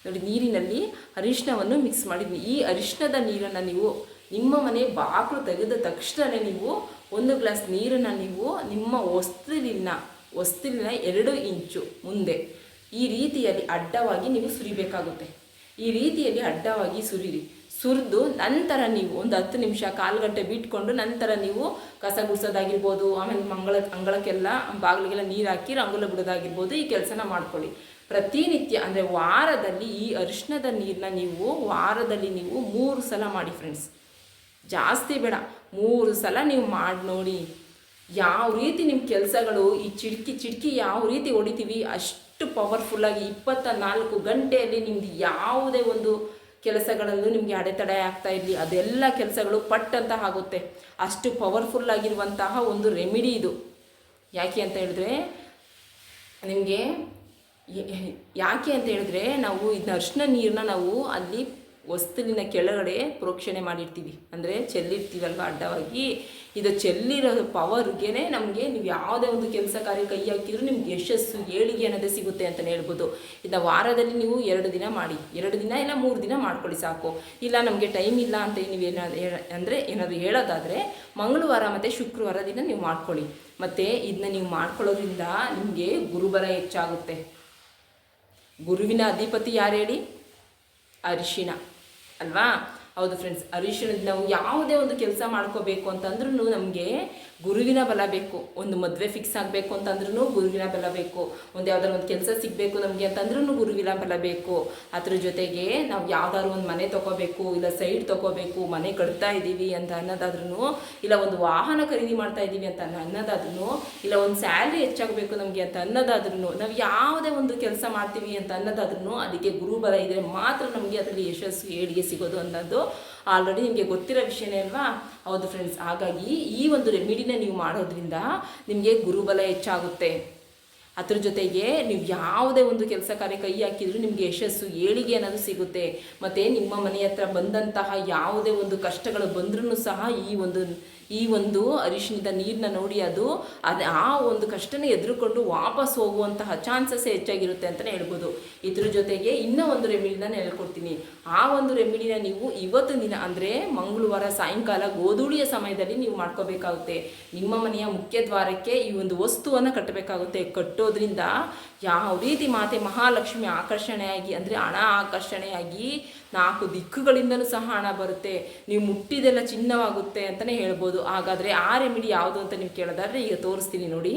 ನೋಡಿ ನೀರಿನಲ್ಲಿ ಅರಿಶಿನವನ್ನು ಮಿಕ್ಸ್ ಮಾಡಿದ್ದೀನಿ. ಈ ಅರಿಶಿನದ ನೀರನ್ನು ನೀವು ನಿಮ್ಮ ಮನೆ ಬಾಗಿಲು ತೆಗೆದ ತಕ್ಷಣವೇ ನೀವು ಒಂದು ಗ್ಲಾಸ್ ನೀರನ್ನು ನೀವು ನಿಮ್ಮ ವಸ್ತುವಿನ ವಸ್ತುವಿನ ಎರಡು ಇಂಚು ಮುಂದೆ ಈ ರೀತಿಯಲ್ಲಿ ಅಡ್ಡವಾಗಿ ನೀವು ಸುರಿಬೇಕಾಗುತ್ತೆ. ಈ ರೀತಿಯಲ್ಲಿ ಅಡ್ಡವಾಗಿ ಸುರಿರಿ. ಸುರಿದು ನಂತರ ನೀವು ಒಂದು ಹತ್ತು ನಿಮಿಷ ಕಾಲು ಗಂಟೆ ಬಿಟ್ಕೊಂಡು ನಂತರ ನೀವು ಕಸ ಗುಡಿಸೋದಾಗಿರ್ಬೋದು ಆಮೇಲೆ ಮಂಗಳ, ಅಂಗಳಕ್ಕೆಲ್ಲ ಬಾಗಿಲಿಗೆಲ್ಲ ನೀರು ಹಾಕಿ ರಂಗೋಲಿ ಬಿಡೋದಾಗಿರ್ಬೋದು ಈ ಕೆಲಸನ ಮಾಡ್ಕೊಳ್ಳಿ. ಪ್ರತಿನಿತ್ಯ ಅಂದರೆ ವಾರದಲ್ಲಿ ಈ ಅರಿಶಿಣದ ನೀರನ್ನ ನೀವು ವಾರದಲ್ಲಿ ನೀವು ಮೂರು ಸಲ ಮಾಡಿ ಫ್ರೆಂಡ್ಸ್ ಜಾಸ್ತಿ ಬೇಡ. ಮೂರು ಸಲ ನೀವು ಮಾಡಿ ನೋಡಿ ಯಾವ ರೀತಿ ನಿಮ್ಮ ಕೆಲಸಗಳು ಈ ಚಿಡ್ಕಿ ಚಿಡ್ಕಿ ಯಾವ ರೀತಿ ಹೊಡಿತೀವಿ, ಅಷ್ಟು ಪವರ್ಫುಲ್ಲಾಗಿ ಇಪ್ಪತ್ತ ನಾಲ್ಕು ಗಂಟೆಯಲ್ಲಿ ನಿಮ್ದು ಯಾವುದೇ ಒಂದು ಕೆಲಸಗಳಲ್ಲೂ ನಿಮಗೆ ಅಡೆತಡೆ ಆಗ್ತಾ ಇರಲಿ, ಅದೆಲ್ಲ ಕೆಲಸಗಳು ಪಟ್ ಅಂತ ಆಗುತ್ತೆ. ಅಷ್ಟು ಪವರ್ಫುಲ್ಲಾಗಿರುವಂತಹ ಒಂದು ರೆಮಿಡಿ ಇದು. ಯಾಕೆ ಅಂತ ಹೇಳಿದ್ರೆ, ನಿಮಗೆ ಯಾಕೆ ಅಂತ ಹೇಳಿದ್ರೆ, ನಾವು ಇದನ್ನ ಅರ್ಶಿನ ನೀರನ್ನ ನಾವು ಅಲ್ಲಿ ವಸ್ತುವಿನ ಕೆಳಗಡೆ ಪ್ರೋಕ್ಷಣೆ ಮಾಡಿರ್ತೀವಿ. ಅಂದರೆ ಚೆಲ್ಲಿರ್ತೀವಲ್ವ ಅಡ್ಡವಾಗಿ? ಇದು ಚೆಲ್ಲಿರೋ ಪವರ್ಗೆ ನಮಗೆ ನೀವು ಯಾವುದೇ ಒಂದು ಕೆಲಸ ಕಾರ್ಯ ಕೈ ಹಾಕಿದ್ರು ನಿಮ್ಗೆ ಯಶಸ್ಸು, ಏಳಿಗೆ ಅನ್ನೋದೇ ಸಿಗುತ್ತೆ ಅಂತಲೇ ಹೇಳ್ಬೋದು. ಇದನ್ನ ವಾರದಲ್ಲಿ ನೀವು ಎರಡು ದಿನ ಮಾಡಿ. ಎರಡು ದಿನ ಇಲ್ಲ, ಮೂರು ದಿನ ಮಾಡ್ಕೊಳ್ಳಿ ಸಾಕು. ಇಲ್ಲ, ನಮಗೆ ಟೈಮ್ ಇಲ್ಲ ಅಂತ ನೀವೇನಾದ್ರು ಅಂದರೆ ಏನಾದರೂ ಹೇಳೋದಾದರೆ ಮಂಗಳವಾರ ಮತ್ತು ಶುಕ್ರವಾರ ದಿನ ನೀವು ಮಾಡ್ಕೊಳ್ಳಿ. ಮತ್ತು ಇದನ್ನ ನೀವು ಮಾಡ್ಕೊಳ್ಳೋದ್ರಿಂದ ನಿಮಗೆ ಗುರುಬಲ ಹೆಚ್ಚಾಗುತ್ತೆ. ಗುರುವಿನ ಅಧಿಪತಿ ಯಾರು ಹೇಳಿ? ಅರಿಶಿಣ ಅಲ್ವಾ? ಹೌದು ಫ್ರೆಂಡ್ಸ್ ಅರಿಶಿಣದ ನಾವು ಯಾವುದೇ ಒಂದು ಕೆಲಸ ಮಾಡ್ಕೋಬೇಕು ಅಂತಂದ್ರೂ ನಮಗೆ ಗುರುವಿನ ಬಲ ಬೇಕು. ಒಂದು ಮದುವೆ ಫಿಕ್ಸ್ ಆಗಬೇಕು ಅಂತಂದ್ರೂ ಗುರುವಿನ ಬಲ ಬೇಕು. ಒಂದು ಯಾವ್ದಾದ್ರು ಒಂದು ಕೆಲಸ ಸಿಗಬೇಕು ನಮಗೆ ಅಂತಂದ್ರೂ ಗುರುವಿನ ಬಲ ಬೇಕು. ಅದ್ರ ಜೊತೆಗೆ ನಾವು ಯಾವ್ದಾದ್ರು ಒಂದು ಮನೆ ತೊಗೋಬೇಕು ಇಲ್ಲ ಸೈಡ್ ತೊಗೋಬೇಕು ಮನೆ ಕಟ್ತಾ ಇದ್ದೀವಿ ಅಂತ ಅನ್ನೋದಾದ್ರೂ ಇಲ್ಲ ಒಂದು ವಾಹನ ಖರೀದಿ ಮಾಡ್ತಾ ಇದ್ದೀವಿ ಅಂತ ಅನ್ನೋದಾದ್ರೂ ಇಲ್ಲ ಒಂದು ಸ್ಯಾಲ್ರಿ ಹೆಚ್ಚಾಗಬೇಕು ನಮಗೆ ಅಂತ ಅನ್ನೋದಾದ್ರೂ ನಾವು ಯಾವುದೇ ಒಂದು ಕೆಲಸ ಮಾಡ್ತೀವಿ ಅಂತ ಅನ್ನೋದಾದ್ರೂ ಅದಕ್ಕೆ ಗುರುಬಲ ಇದ್ದರೆ ಮಾತ್ರ ನಮಗೆ ಅದರಲ್ಲಿ ಯಶಸ್ಸು ಏಳಿಗೆ ಸಿಗೋದು ಅನ್ನೋದು ಆಲ್ರೆಡಿ ನಿಮಗೆ ಗೊತ್ತಿರೋ ವಿಷಯನೇ ಅಲ್ವಾ? ಹೌದು ಫ್ರೆಂಡ್ಸ್ ಹಾಗಾಗಿ ಈ ಒಂದು ರೆಮಿಡಿನ ನೀವು ಮಾಡೋದ್ರಿಂದ ನಿಮಗೆ ಗುರುಬಲ ಹೆಚ್ಚಾಗುತ್ತೆ. ಅದ್ರ ಜೊತೆಗೆ ನೀವು ಯಾವುದೇ ಒಂದು ಕೆಲಸ ಕಾರ್ಯ ಕೈ ಹಾಕಿದ್ರು ನಿಮಗೆ ಯಶಸ್ಸು, ಏಳಿಗೆ ಅನ್ನೋದು ಸಿಗುತ್ತೆ. ಮತ್ತು ನಿಮ್ಮ ಮನೆ ಹತ್ರ ಬಂದಂತಹ ಯಾವುದೇ ಒಂದು ಕಷ್ಟಗಳು ಬಂದ್ರೂ ಸಹ ಈ ಒಂದು ಈ ಒಂದು ಅರಿಶಿಣದ ನೀರನ್ನ ನೋಡಿ ಅದು ಅದು ಆ ಒಂದು ಕಷ್ಟನ ಎದುರುಕೊಂಡು ವಾಪಸ್ ಹೋಗುವಂತಹ ಚಾನ್ಸಸ್ ಹೆಚ್ಚಾಗಿರುತ್ತೆ ಅಂತಲೇ ಹೇಳ್ಬೋದು. ಇದ್ರ ಜೊತೆಗೆ ಇನ್ನೂ ಒಂದು ರೆಮಿಡಿನ ಹೇಳ್ಕೊಡ್ತೀನಿ. ಆ ಒಂದು ರೆಮಿಡಿನ ನೀವು ಇವತ್ತು ದಿನ, ಅಂದರೆ ಮಂಗಳವಾರ, ಸಾಯಂಕಾಲ ಗೋಧೂಳಿಯ ಸಮಯದಲ್ಲಿ ನೀವು ಮಾಡ್ಕೋಬೇಕಾಗುತ್ತೆ. ನಿಮ್ಮ ಮನೆಯ ಮುಖ್ಯ ದ್ವಾರಕ್ಕೆ ಈ ಒಂದು ವಸ್ತುವನ್ನು ಕಟ್ಟಬೇಕಾಗುತ್ತೆ. ಕಟ್ಟೋದ್ರಿಂದ ಯಾವ ರೀತಿ ಮಾತೆ ಮಹಾಲಕ್ಷ್ಮಿ ಆಕರ್ಷಣೆಯಾಗಿ, ಅಂದರೆ ಹಣ ಆಕರ್ಷಣೆಯಾಗಿ ನಾಲ್ಕು ದಿಕ್ಕುಗಳಿಂದಲೂ ಸಹ ಹಣ ಬರುತ್ತೆ. ನೀವು ಮುಟ್ಟಿದೆಲ್ಲ ಚಿನ್ನವಾಗುತ್ತೆ ಅಂತಲೇ ಹೇಳ್ಬೋದು. ಹಾಗಾದರೆ ಆ ರೆಮಿಡಿ ಯಾವುದು ಅಂತ ನೀವು ಕೇಳೋದಾದರೆ ಈಗ ತೋರಿಸ್ತೀನಿ ನೋಡಿ.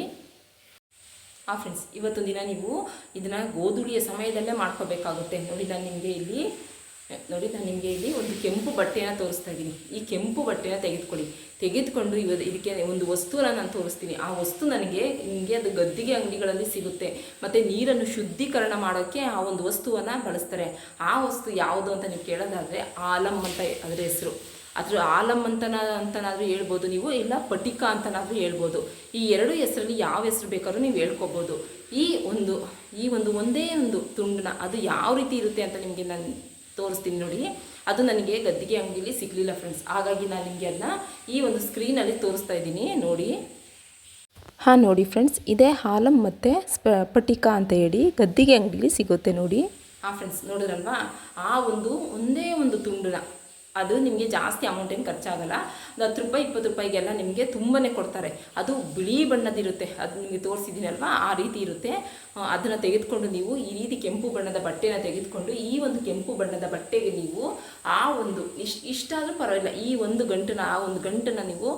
ಆ ಫ್ರೆಂಡ್ಸ್ ಇವತ್ತೊಂದು ದಿನ ನೀವು ಇದನ್ನು ಗೋಧುಳಿಯ ಸಮಯದಲ್ಲೇ ಮಾಡ್ಕೋಬೇಕಾಗುತ್ತೆ. ನೋಡಿ ನಾನು ನಿಮಗೆ ಇಲ್ಲಿ ನೋಡಿ ನಾನು ನಿಮಗೆ ಇಲ್ಲಿ ಒಂದು ಕೆಂಪು ಬಟ್ಟೆಯನ್ನು ತೋರಿಸ್ತಾ ಇದ್ದೀನಿ ಈ ಕೆಂಪು ಬಟ್ಟೆನ ತೆಗೆದುಕೊಳ್ಳಿ. ತೆಗೆದುಕೊಂಡು ಇವ ಇದಕ್ಕೆ ಒಂದು ವಸ್ತುವನ್ನು ನಾನು ತೋರಿಸ್ತೀನಿ. ಆ ವಸ್ತು ನನಗೆ ನಿಮಗೆ ಅದು ಗದ್ದಿಗೆ ಅಂಗಡಿಗಳಲ್ಲಿ ಸಿಗುತ್ತೆ. ಮತ್ತು ನೀರನ್ನು ಶುದ್ಧೀಕರಣ ಮಾಡೋಕ್ಕೆ ಆ ಒಂದು ವಸ್ತುವನ್ನು ಬಳಸ್ತಾರೆ. ಆ ವಸ್ತು ಯಾವುದು ಅಂತ ನೀವು ಕೇಳೋದಾದರೆ ಆಲಮ್ ಅಂತ ಅದರ ಹೆಸರು. ಅದ್ರ ಆಲಂ ಅಂತನ ಅಂತನಾದರೂ ಹೇಳ್ಬೋದು ನೀವು, ಇಲ್ಲ ಪಟಿಕ ಅಂತನಾದರೂ ಹೇಳ್ಬೋದು. ಈ ಎರಡು ಹೆಸರಲ್ಲಿ ಯಾವ ಹೆಸರು ಬೇಕಾದ್ರೂ ನೀವು ಹೇಳ್ಕೊಬೋದು. ಈ ಒಂದು ಈ ಒಂದು ಒಂದೇ ಒಂದು ತುಂಡನ್ನ ಅದು ಯಾವ ರೀತಿ ಇರುತ್ತೆ ಅಂತ ನಿಮಗೆ ನಾನು ತೋರಿಸ್ತೀನಿ ನೋಡಿ. ಅದು ನನಗೆ ಗದ್ದಿಗೆ ಅಂಗಡಿಲಿ ಸಿಗಲಿಲ್ಲ ಫ್ರೆಂಡ್ಸ್ ಹಾಗಾಗಿ ನಾನು ನಿಮಗೆ ಅದನ್ನ ಈ ಒಂದು ಸ್ಕ್ರೀನಲ್ಲಿ ತೋರಿಸ್ತಾ ಇದ್ದೀನಿ. ನೋಡಿ. ಹಾಂ, ನೋಡಿ ಫ್ರೆಂಡ್ಸ್ ಇದೇ ಹಾಲಂ ಮತ್ತು ಪಟಿಕಾ ಅಂತ ಹೇಳಿ ಗದ್ದಿಗೆ ಅಂಗಡಿಲಿ ಸಿಗುತ್ತೆ ನೋಡಿ. ಹಾಂ ಫ್ರೆಂಡ್ಸ್ ನೋಡಿದ್ರಲ್ವಾ? ಆ ಒಂದು ಒಂದೇ ಒಂದು ತುಂಡನ್ನ ಅದು ನಿಮಗೆ ಜಾಸ್ತಿ ಅಮೌಂಟ್ ಏನು ಖರ್ಚಾಗಲ್ಲ. ಒಂದು ಹತ್ತು ರೂಪಾಯಿ, ಇಪ್ಪತ್ತು ರೂಪಾಯಿಗೆಲ್ಲ ನಿಮಗೆ ತುಂಬಾ ಕೊಡ್ತಾರೆ. ಅದು ಬಿಳಿ ಬಣ್ಣದಿರುತ್ತೆ. ಅದು ನಿಮಗೆ ತೋರಿಸಿದ್ದೀನಲ್ವಾ ಆ ರೀತಿ ಇರುತ್ತೆ. ಅದನ್ನು ತೆಗೆದುಕೊಂಡು ನೀವು ಈ ರೀತಿ ಕೆಂಪು ಬಣ್ಣದ ಬಟ್ಟೆನ ತೆಗೆದುಕೊಂಡು ಈ ಒಂದು ಕೆಂಪು ಬಣ್ಣದ ಬಟ್ಟೆಗೆ ನೀವು ಆ ಒಂದು ಇಷ್ಟ ಇಷ್ಟಾದರೂ ಪರವಾಗಿಲ್ಲ. ಈ ಒಂದು ಗಂಟನ ಆ ಒಂದು ಗಂಟನ್ನು ನೀವು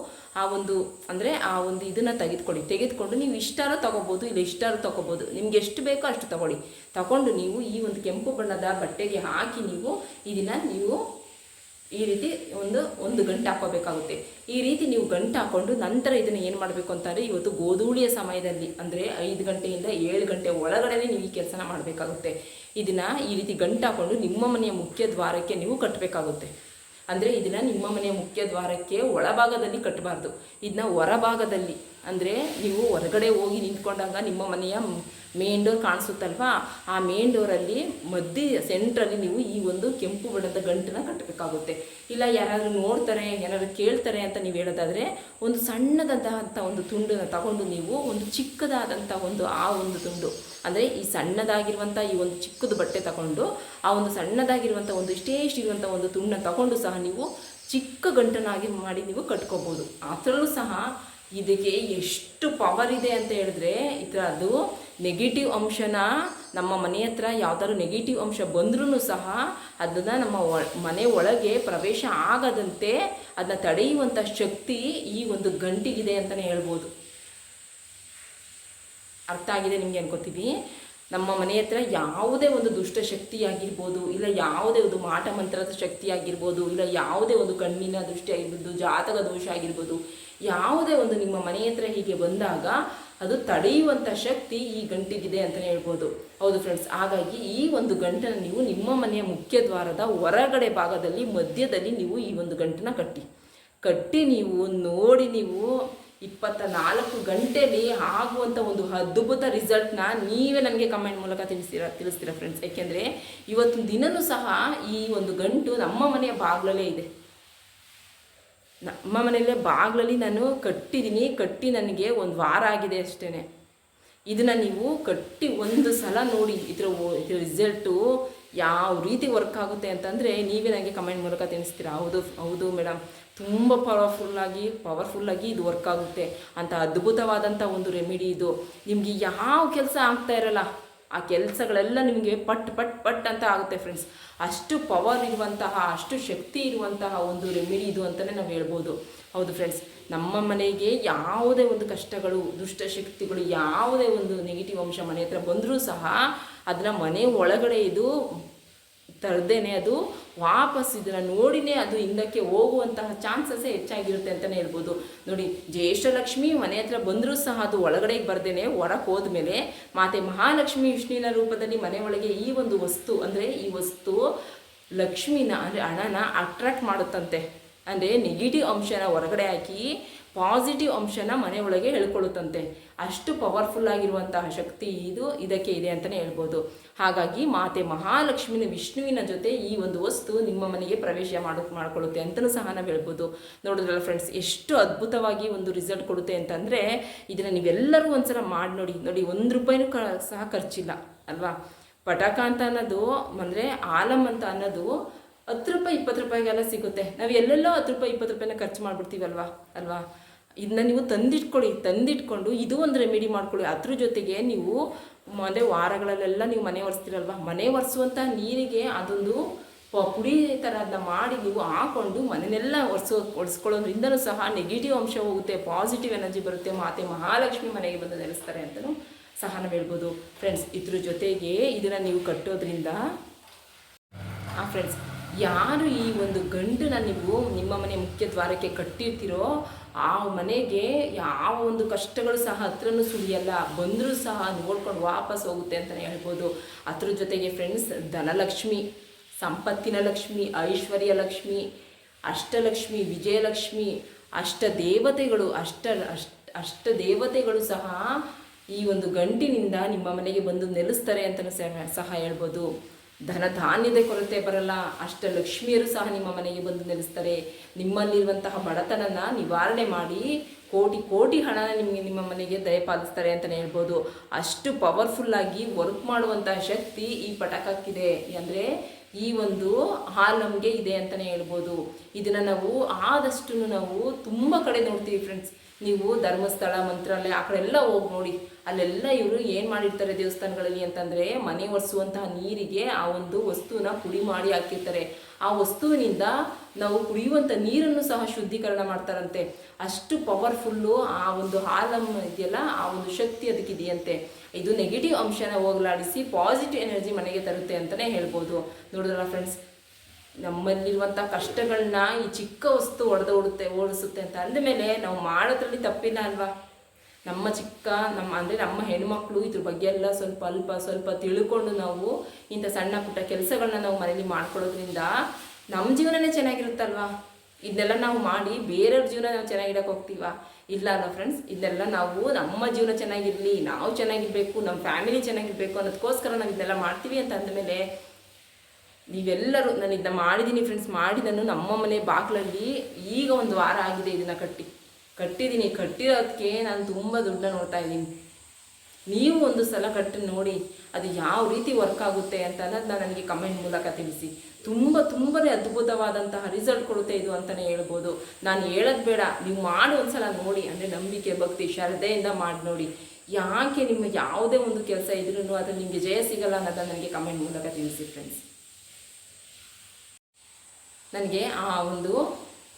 ಆ ಒಂದು ಅಂದರೆ ಆ ಒಂದು ಇದನ್ನು ತೆಗೆದುಕೊಳ್ಳಿ. ತೆಗೆದುಕೊಂಡು ನೀವು ಇಷ್ಟಾರು ತೊಗೋಬೋದು, ಇಲ್ಲ ಇಷ್ಟಾರು ತೊಗೋಬೋದು. ನಿಮ್ಗೆ ಎಷ್ಟು ಬೇಕೋ ಅಷ್ಟು ತಗೊಳ್ಳಿ. ತಗೊಂಡು ನೀವು ಈ ಒಂದು ಕೆಂಪು ಬಣ್ಣದ ಬಟ್ಟೆಗೆ ಹಾಕಿ ನೀವು ಇದನ್ನು ನೀವು ಈ ರೀತಿ ಒಂದು ಒಂದು ಗಂಟೆ ಹಾಕೋಬೇಕಾಗುತ್ತೆ ಈ ರೀತಿ ನೀವು ಗಂಟೆ ಹಾಕೊಂಡು ನಂತರ ಇದನ್ನು ಏನು ಮಾಡಬೇಕು ಅಂತಂದರೆ, ಇವತ್ತು ಗೋಧೂಳಿಯ ಸಮಯದಲ್ಲಿ, ಅಂದರೆ ಐದು ಗಂಟೆಯಿಂದ ಏಳು ಗಂಟೆ ಒಳಗಡೆ ನೀವು ಈ ಕೆಲಸನ ಮಾಡಬೇಕಾಗುತ್ತೆ. ಇದನ್ನು ಈ ರೀತಿ ಗಂಟೆ ಹಾಕೊಂಡು ನಿಮ್ಮ ಮನೆಯ ಮುಖ್ಯ ದ್ವಾರಕ್ಕೆ ನೀವು ಕಟ್ಟಬೇಕಾಗುತ್ತೆ ಅಂದರೆ ಇದನ್ನು ನಿಮ್ಮ ಮನೆಯ ಮುಖ್ಯ ದ್ವಾರಕ್ಕೆ ಒಳಭಾಗದಲ್ಲಿ ಕಟ್ಟಬಾರ್ದು ಇದನ್ನ ಹೊರಭಾಗದಲ್ಲಿ, ಅಂದರೆ ನೀವು ಹೊರಗಡೆ ಹೋಗಿ ನಿಂತ್ಕೊಂಡಾಗ ನಿಮ್ಮ ಮನೆಯ ಮೇನ್ ಡೋರ್ ಕಾಣಿಸುತ್ತಲ್ವಾ? ಆ ಮೇನ್ ಡೋರಲ್ಲಿ ಮಧ್ಯ ಸೆಂಟ್ರಲ್ಲಿ ನೀವು ಈ ಒಂದು ಕೆಂಪು ಬಣ್ಣದ ಗಂಟನ್ನು ಕಟ್ಟಬೇಕಾಗುತ್ತೆ. ಇಲ್ಲ, ಯಾರಾದರೂ ನೋಡ್ತಾರೆ ಏನಾದ್ರು ಕೇಳ್ತಾರೆ ಅಂತ ನೀವು ಹೇಳೋದಾದರೆ, ಒಂದು ಸಣ್ಣದಾದಂಥ ಒಂದು ತುಂಡನ್ನು ತಗೊಂಡು ನೀವು ಒಂದು ಚಿಕ್ಕದಾದಂಥ ಒಂದು ಆ ಒಂದು ತುಂಡು, ಅಂದರೆ ಈ ಸಣ್ಣದಾಗಿರುವಂಥ ಈ ಒಂದು ಚಿಕ್ಕದ ಬಟ್ಟೆ ತಗೊಂಡು, ಆ ಒಂದು ಸಣ್ಣದಾಗಿರುವಂಥ ಒಂದು ಇಷ್ಟೇ ಇರುವಂಥ ಒಂದು ತುಂಡನ್ನ ತಗೊಂಡು ಸಹ ನೀವು ಚಿಕ್ಕ ಗಂಟನಾಗಿ ಮಾಡಿ ನೀವು ಕಟ್ಕೋಬೋದು. ಅದರಲ್ಲೂ ಸಹ ಇದಕ್ಕೆ ಎಷ್ಟು ಪವರ್ ಇದೆ ಅಂತ ಹೇಳಿದ್ರೆ ಇದರದ್ದು ನೆಗೆಟಿವ್ ಅಂಶನ ನಮ್ಮ ಮನೆ ಹತ್ರ ಯಾವ್ದಾದ್ರು ನೆಗೆಟಿವ್ ಅಂಶ ಬಂದ್ರೂ ಸಹ ಅದನ್ನು ನಮ್ಮ ಮನೆ ಒಳಗೆ ಪ್ರವೇಶ ಆಗದಂತೆ ಅದನ್ನ ತಡೆಯುವಂಥ ಶಕ್ತಿ ಈ ಒಂದು ಗಂಟಿಗಿದೆ ಅಂತಲೇ ಹೇಳ್ಬೋದು. ಅರ್ಥ ಆಗಿದೆ ನಿಮಗೆ ಅನ್ಕೋತೀವಿ? ನಮ್ಮ ಮನೆ ಹತ್ರ ಯಾವುದೇ ಒಂದು ದುಷ್ಟ ಶಕ್ತಿ ಆಗಿರ್ಬೋದು, ಇಲ್ಲ ಯಾವುದೇ ಒಂದು ಮಾಟ ಮಂತ್ರದ ಶಕ್ತಿ ಆಗಿರ್ಬೋದು, ಇಲ್ಲ ಯಾವುದೇ ಒಂದು ಕಣ್ಣಿನ ದೃಷ್ಟಿ ಆಗಿರ್ಬೋದು, ಜಾತಕ ದೋಷ ಆಗಿರ್ಬೋದು, ಯಾವುದೇ ಒಂದು ನಿಮ್ಮ ಮನೆ ಹತ್ರ ಹೀಗೆ ಬಂದಾಗ ಅದು ತಡೆಯುವಂಥ ಶಕ್ತಿ ಈ ಗಂಟಿಗಿದೆ ಅಂತಲೇ ಹೇಳ್ಬೋದು. ಹೌದು ಫ್ರೆಂಡ್ಸ್ ಹಾಗಾಗಿ ಈ ಒಂದು ಗಂಟನ್ನು ನೀವು ನಿಮ್ಮ ಮನೆಯ ಮುಖ್ಯ ದ್ವಾರದ ಹೊರಗಡೆ ಭಾಗದಲ್ಲಿ, ಮಧ್ಯದಲ್ಲಿ ನೀವು ಈ ಒಂದು ಗಂಟನ್ನ ಕಟ್ಟಿ. ಕಟ್ಟಿ ನೀವು ನೋಡಿ ನೀವು ಇಪ್ಪತ್ತ ನಾಲ್ಕು ಗಂಟೆಯಲ್ಲಿ ಆಗುವಂಥ ಒಂದು ಅದ್ಭುತ ರಿಸಲ್ಟ್ನ ನೀವೇ ನನಗೆ ಕಮೆಂಟ್ ಮೂಲಕ ತಿಳಿಸ್ತೀರಾ ತಿಳಿಸ್ತೀರಾ ಫ್ರೆಂಡ್ಸ್ ಯಾಕೆಂದರೆ ಇವತ್ತು ದಿನವೂ ಸಹ ಈ ಒಂದು ಗಂಟು ನಮ್ಮ ಮನೆಯ ಬಾಗಿಲಲ್ಲೇ ಇದೆ. ನಮ್ಮ ಮನೆಯಲ್ಲೇ ಬಾಗಿಲಲ್ಲಿ ನಾನು ಕಟ್ಟಿದ್ದೀನಿ, ಕಟ್ಟಿ ನನಗೆ ಒಂದು ವಾರ ಆಗಿದೆ ಅಷ್ಟೇ ಇದನ್ನು ನೀವು ಕಟ್ಟಿ ಒಂದು ಸಲ ನೋಡಿ, ಇದರ ಇದರ ರಿಸಲ್ಟು ಯಾವ ರೀತಿ ವರ್ಕ್ ಆಗುತ್ತೆ ಅಂತಂದರೆ ನೀವೇ ನನಗೆ ಕಮೆಂಟ್ ಮೂಲಕ ತಿಳಿಸ್ತೀರಾ? ಹೌದು ಹೌದು ಮೇಡಮ್ ತುಂಬ ಪವರ್ಫುಲ್ಲಾಗಿ ಪವರ್ಫುಲ್ಲಾಗಿ ಇದು ವರ್ಕ್ ಆಗುತ್ತೆ. ಅಂತ ಅದ್ಭುತವಾದಂಥ ಒಂದು ರೆಮಿಡಿ ಇದು. ನಿಮಗೆ ಯಾವ ಕೆಲಸ ಆಗ್ತಾ ಇರಲ್ಲ ಆ ಕೆಲಸಗಳೆಲ್ಲ ನಿಮಗೆ ಪಟ್ ಪಟ್ ಪಟ್ ಅಂತ ಆಗುತ್ತೆ ಫ್ರೆಂಡ್ಸ್ ಅಷ್ಟು ಪವರ್ ಇರುವಂತಹ, ಅಷ್ಟು ಶಕ್ತಿ ಇರುವಂತಹ ಒಂದು ರೆಮಿಡಿ ಇದು ಅಂತಲೇ ನಾವು ಹೇಳ್ಬೋದು. ಹೌದು ಫ್ರೆಂಡ್ಸ್ ನಮ್ಮ ಮನೆಗೆ ಯಾವುದೇ ಒಂದು ಕಷ್ಟಗಳು ದುಷ್ಟಶಕ್ತಿಗಳು ಯಾವುದೇ ಒಂದು ನೆಗೆಟಿವ್ ಅಂಶ ಮನೆ ಹತ್ರ ಬಂದರೂ ಸಹ ಅದನ್ನ ಮನೆ ಒಳಗಡೆ ಇದು ತರದೇನೆ ಅದು ವಾಪಸ್ ಇದನ್ನು ನೋಡಿನೇ ಅದು ಹಿಂದಕ್ಕೆ ಹೋಗುವಂತಹ ಚಾನ್ಸಸ್ಸೇ ಹೆಚ್ಚಾಗಿರುತ್ತೆ ಅಂತಲೇ ಹೇಳ್ಬೋದು. ನೋಡಿ ಜ್ಯೇಷ್ಠಲಕ್ಷ್ಮಿ ಮನೆ ಹತ್ರ ಬಂದರೂ ಸಹ ಅದು ಒಳಗಡೆಗೆ ಬರ್ದೇನೆ, ಹೊರಗೆ ಹೋದ್ಮೇಲೆ ಮಾತೆ ಮಹಾಲಕ್ಷ್ಮಿ ವಿಷ್ಣುವಿನ ರೂಪದಲ್ಲಿ ಮನೆ ಈ ಒಂದು ವಸ್ತು, ಅಂದರೆ ಈ ವಸ್ತು ಲಕ್ಷ್ಮಿನ, ಅಂದರೆ ಹಣನ ಅಟ್ರಾಕ್ಟ್ ಮಾಡುತ್ತಂತೆ. ಅಂದರೆ ನೆಗೆಟಿವ್ ಅಂಶನ ಹೊರಗಡೆ ಹಾಕಿ ಪಾಸಿಟಿವ್ ಅಂಶನ ಮನೆಯೊಳಗೆ ಹೇಳ್ಕೊಳ್ಳುತ್ತಂತೆ. ಅಷ್ಟು ಪವರ್ಫುಲ್ ಆಗಿರುವಂತಹ ಶಕ್ತಿ ಇದು, ಇದಕ್ಕೆ ಇದೆ ಅಂತಲೇ ಹೇಳ್ಬೋದು. ಹಾಗಾಗಿ ಮಾತೆ ಮಹಾಲಕ್ಷ್ಮಿನ ವಿಷ್ಣುವಿನ ಜೊತೆ ಈ ಒಂದು ವಸ್ತು ನಿಮ್ಮ ಮನೆಗೆ ಪ್ರವೇಶ ಮಾಡ, ಮಾಡ್ಕೊಳ್ಳುತ್ತೆ ಅಂತಲೂ ಸಹ ನಾವು ಹೇಳ್ಬೋದು. ನೋಡಿದ್ರಲ್ಲ ಫ್ರೆಂಡ್ಸ್ ಎಷ್ಟು ಅದ್ಭುತವಾಗಿ ಒಂದು ರಿಸಲ್ಟ್ ಕೊಡುತ್ತೆ ಅಂತಂದರೆ, ಇದನ್ನು ನೀವೆಲ್ಲರೂ ಒಂದ್ಸಲ ಮಾಡಿ ನೋಡಿ ನೋಡಿ ಒಂದು ರೂಪಾಯಿನೂ ಕ, ಸಹ ಖರ್ಚಿಲ್ಲ, ಅಲ್ವಾ? ಪಟಾಕ ಅಂತ ಅನ್ನೋದು, ಅಂದರೆ ಆಲಮ್ ಅಂತ ಅನ್ನೋದು ಹತ್ತು ರೂಪಾಯಿ, ಇಪ್ಪತ್ತು ರೂಪಾಯಿಗೆಲ್ಲ ಸಿಗುತ್ತೆ. ನಾವು ಎಲ್ಲೆಲ್ಲೋ ಹತ್ತು ರೂಪಾಯಿ, ಇಪ್ಪತ್ತು ರೂಪಾಯಿನ ಖರ್ಚು ಮಾಡಿಬಿಡ್ತೀವಲ್ವಾ, ಅಲ್ವಾ? ಇದನ್ನ ನೀವು ತಂದಿಟ್ಕೊಳ್ಳಿ, ತಂದಿಟ್ಕೊಂಡು ಇದು ಒಂದು ರೆಮಿಡಿ ಮಾಡ್ಕೊಳ್ಳಿ. ಅದ್ರ ಜೊತೆಗೆ ನೀವು ಅಂದರೆ ವಾರಗಳಲ್ಲೆಲ್ಲ ನೀವು ಮನೆ ಒರೆಸ್ತೀರಲ್ವ? ಮನೆ ಒರೆಸುವಂಥ ನೀರಿಗೆ ಅದೊಂದು ಪುಡಿ ಥರ ಮಾಡಿ ನೀವು ಹಾಕೊಂಡು ಮನೆಯೆಲ್ಲ ಒರೆಸೋ ಒರೆಸ್ಕೊಳ್ಳೋದ್ರಿಂದನೂ ಸಹ ನೆಗೆಟಿವ್ ಅಂಶ ಹೋಗುತ್ತೆ ಪಾಸಿಟಿವ್ ಎನರ್ಜಿ ಬರುತ್ತೆ. ಮಾತೆ ಮಹಾಲಕ್ಷ್ಮಿ ಮನೆಗೆ ಬಂದು ನೆಲೆಸ್ತಾರೆ ಅಂತಲೂ ಸಹ ನಾವು ಹೇಳ್ಬೋದು. ಫ್ರೆಂಡ್ಸ್ ಇದ್ರ ಜೊತೆಗೆ ಇದನ್ನು ನೀವು ಕಟ್ಟೋದ್ರಿಂದ, ಆ ಫ್ರೆಂಡ್ಸ್ ಯಾರು ಈ ಒಂದು ಗಂಡನ ನೀವು ನಿಮ್ಮ ಮನೆ ಮುಖ್ಯ ದ್ವಾರಕ್ಕೆ ಕಟ್ಟಿರ್ತೀರೋ ಆ ಮನೆಗೆ ಯಾವ ಒಂದು ಕಷ್ಟಗಳು ಸಹ ಹತ್ರನೂ ಸುಳಿಯಲ್ಲ ಬಂದರೂ ಸಹ ನೋಡ್ಕೊಂಡು ವಾಪಸ್ ಹೋಗುತ್ತೆ ಅಂತಲೇ ಹೇಳ್ಬೋದು. ಅದ್ರ ಜೊತೆಗೆ ಫ್ರೆಂಡ್ಸ್ ಧನಲಕ್ಷ್ಮಿ, ಸಂಪತ್ತಿನ ಲಕ್ಷ್ಮಿ, ಐಶ್ವರ್ಯ ಲಕ್ಷ್ಮಿ, ಅಷ್ಟಲಕ್ಷ್ಮಿ, ವಿಜಯಲಕ್ಷ್ಮಿ ಅಷ್ಟ ದೇವತೆಗಳು ಅಷ್ಟ ಅಷ್ಟ ದೇವತೆಗಳು ಸಹ ಈ ಒಂದು ಗಂಟಿನಿಂದ ನಿಮ್ಮ ಮನೆಗೆ ಬಂದು ನೆಲೆಸ್ತಾರೆ ಅಂತಲೂ ಸಹ ಹೇಳ್ಬೋದು. ಧನ ಧಾನ್ಯದ ಕೊರತೆ ಬರಲ್ಲ. ಅಷ್ಟ ಲಕ್ಷ್ಮಿಯರು ಸಹ ನಿಮ್ಮ ಮನೆಗೆ ಬಂದು ನೆಲೆಸ್ತಾರೆ. ನಿಮ್ಮಲ್ಲಿರುವಂತಹ ಬಡತನನ ನಿವಾರಣೆ ಮಾಡಿ ಕೋಟಿ ಕೋಟಿ ಹಣನ ನಿಮಗೆ ನಿಮ್ಮ ಮನೆಗೆ ದಯಪಾಲಿಸ್ತಾರೆ ಅಂತಲೇ ಹೇಳ್ಬೋದು. ಅಷ್ಟು ಪವರ್ಫುಲ್ಲಾಗಿ ವರ್ಕ್ ಮಾಡುವಂತಹ ಶಕ್ತಿ ಈ ಪಟಾಕಕ್ಕಿದೆ. ಅಂದರೆ ಈ ಒಂದು ಹಾಲ್ ನಮಗೆ ಇದೆ ಅಂತಲೇ ಹೇಳ್ಬೋದು. ಇದನ್ನು ನಾವು ಆದಷ್ಟು ನಾವು ತುಂಬ ಕಡೆ ನೋಡ್ತೀವಿ ಫ್ರೆಂಡ್ಸ್ ನೀವು ಧರ್ಮಸ್ಥಳ, ಮಂತ್ರಾಲಯ ಆ ಕಡೆ ಎಲ್ಲ ಹೋಗಿ ನೋಡಿ. ಅಲ್ಲೆಲ್ಲ ಇವರು ಏನು ಮಾಡಿರ್ತಾರೆ ದೇವಸ್ಥಾನಗಳಲ್ಲಿ ಅಂತಂದರೆ ಮನೆ ಒರೆಸುವಂತಹ ನೀರಿಗೆ ಆ ಒಂದು ವಸ್ತುವನ್ನು ಪುಡಿ ಮಾಡಿ ಹಾಕಿರ್ತಾರೆ. ಆ ವಸ್ತುವಿನಿಂದ ನಾವು ಕುಡಿಯುವಂಥ ನೀರನ್ನು ಸಹ ಶುದ್ಧೀಕರಣ ಮಾಡ್ತಾರಂತೆ. ಅಷ್ಟು ಪವರ್ಫುಲ್ಲು ಆ ಒಂದು ಹಾಲಮ್ ಇದೆಯಲ್ಲ, ಆ ಒಂದು ಶಕ್ತಿ ಅದಕ್ಕಿದೆಯಂತೆ. ಇದು ನೆಗೆಟಿವ್ ಅಂಶನ ಹೋಗಲಾಡಿಸಿ ಪಾಸಿಟಿವ್ ಎನರ್ಜಿ ಮನೆಗೆ ತರುತ್ತೆ ಅಂತಲೇ ಹೇಳ್ಬೋದು. ನೋಡಿದ್ರಲ್ಲ ಫ್ರೆಂಡ್ಸ್ ನಮ್ಮಲ್ಲಿರುವಂಥ ಕಷ್ಟಗಳನ್ನ ಈ ಚಿಕ್ಕ ವಸ್ತು ಒಡೆದು ಓಡುತ್ತೆ, ಓಡಿಸುತ್ತೆ ಅಂತ ಅಂದಮೇಲೆ ನಾವು ಮಾಡೋದ್ರಲ್ಲಿ ತಪ್ಪಿಲ್ಲ ಅಲ್ವಾ? ನಮ್ಮ ಚಿಕ್ಕ, ನಮ್ಮ ಅಂದರೆ ನಮ್ಮ ಹೆಣ್ಮಕ್ಳು ಇದ್ರ ಬಗ್ಗೆ ಎಲ್ಲ ಸ್ವಲ್ಪ ಅಲ್ಪ, ಸ್ವಲ್ಪ ತಿಳ್ಕೊಂಡು ನಾವು ಇಂಥ ಸಣ್ಣ ಪುಟ್ಟ ಕೆಲಸಗಳನ್ನ ನಾವು ಮನೇಲಿ ಮಾಡ್ಕೊಳ್ಳೋದ್ರಿಂದ ನಮ್ಮ ಜೀವನನೇ ಚೆನ್ನಾಗಿರುತ್ತಲ್ವಾ? ಇದನ್ನೆಲ್ಲ ನಾವು ಮಾಡಿ ಬೇರೆಯವ್ರ ಜೀವನ ನಾವು ಚೆನ್ನಾಗಿಡಕ್ಕೆ ಹೋಗ್ತೀವ? ಇಲ್ಲ ಅಲ್ಲ ಫ್ರೆಂಡ್ಸ್ ಇದನ್ನೆಲ್ಲ ನಾವು ನಮ್ಮ ಜೀವನ ಚೆನ್ನಾಗಿರಲಿ, ನಾವು ಚೆನ್ನಾಗಿರಬೇಕು, ನಮ್ಮ ಫ್ಯಾಮಿಲಿ ಚೆನ್ನಾಗಿರ್ಬೇಕು ಅನ್ನೋದಕ್ಕೋಸ್ಕರ ನಾವು ಇದನ್ನೆಲ್ಲ ಮಾಡ್ತೀವಿ ಅಂತ ಅಂದಮೇಲೆ ನೀವೆಲ್ಲರೂ ನಾನು ಇದನ್ನ ಮಾಡಿದ್ದೀನಿ ಫ್ರೆಂಡ್ಸ್ ಮಾಡಿದನು ನಮ್ಮ ಮನೆ ಬಾಗಿಲಲ್ಲಿ ಈಗ ಒಂದು ವಾರ ಆಗಿದೆ ಇದನ್ನು ಕಟ್ಟಿ. ಕಟ್ಟಿದ್ದೀನಿ ಕಟ್ಟಿರೋದಕ್ಕೆ ನಾನು ತುಂಬ ದುಡ್ಡನ್ನ ನೋಡ್ತಾ ಇದ್ದೀನಿ. ನೀವು ಒಂದು ಸಲ ಕಟ್ಟಿ ನೋಡಿ ಅದು ಯಾವ ರೀತಿ ವರ್ಕ್ ಆಗುತ್ತೆ ಅಂತ ಅನ್ನೋದನ್ನ ನನಗೆ ಕಮೆಂಟ್ ಮೂಲಕ ತಿಳಿಸಿ. ತುಂಬ ತುಂಬನೇ ಅದ್ಭುತವಾದಂತಹ ರಿಸಲ್ಟ್ ಕೊಡುತ್ತೆ ಇದು ಅಂತಲೇ ಹೇಳ್ಬೋದು. ನಾನು ಹೇಳೋದು ಬೇಡ. ನೀವು ಮಾಡಿ ಒಂದ್ಸಲ ನೋಡಿ. ಅಂದರೆ ನಂಬಿಕೆ, ಭಕ್ತಿ, ಶ್ರದ್ಧೆಯಿಂದ ಮಾಡಿ ನೋಡಿ. ಯಾಕೆ ನಿಮ್ಮ ಯಾವುದೇ ಒಂದು ಕೆಲಸ ಇದ್ರೂ ಅದು ನಿಮಗೆ ಜಯ ಸಿಗಲ್ಲ ಅನ್ನೋದನ್ನ ನನಗೆ ಕಮೆಂಟ್ ಮೂಲಕ ತಿಳಿಸಿ ಫ್ರೆಂಡ್ಸ್ ನನಗೆ ಆ ಒಂದು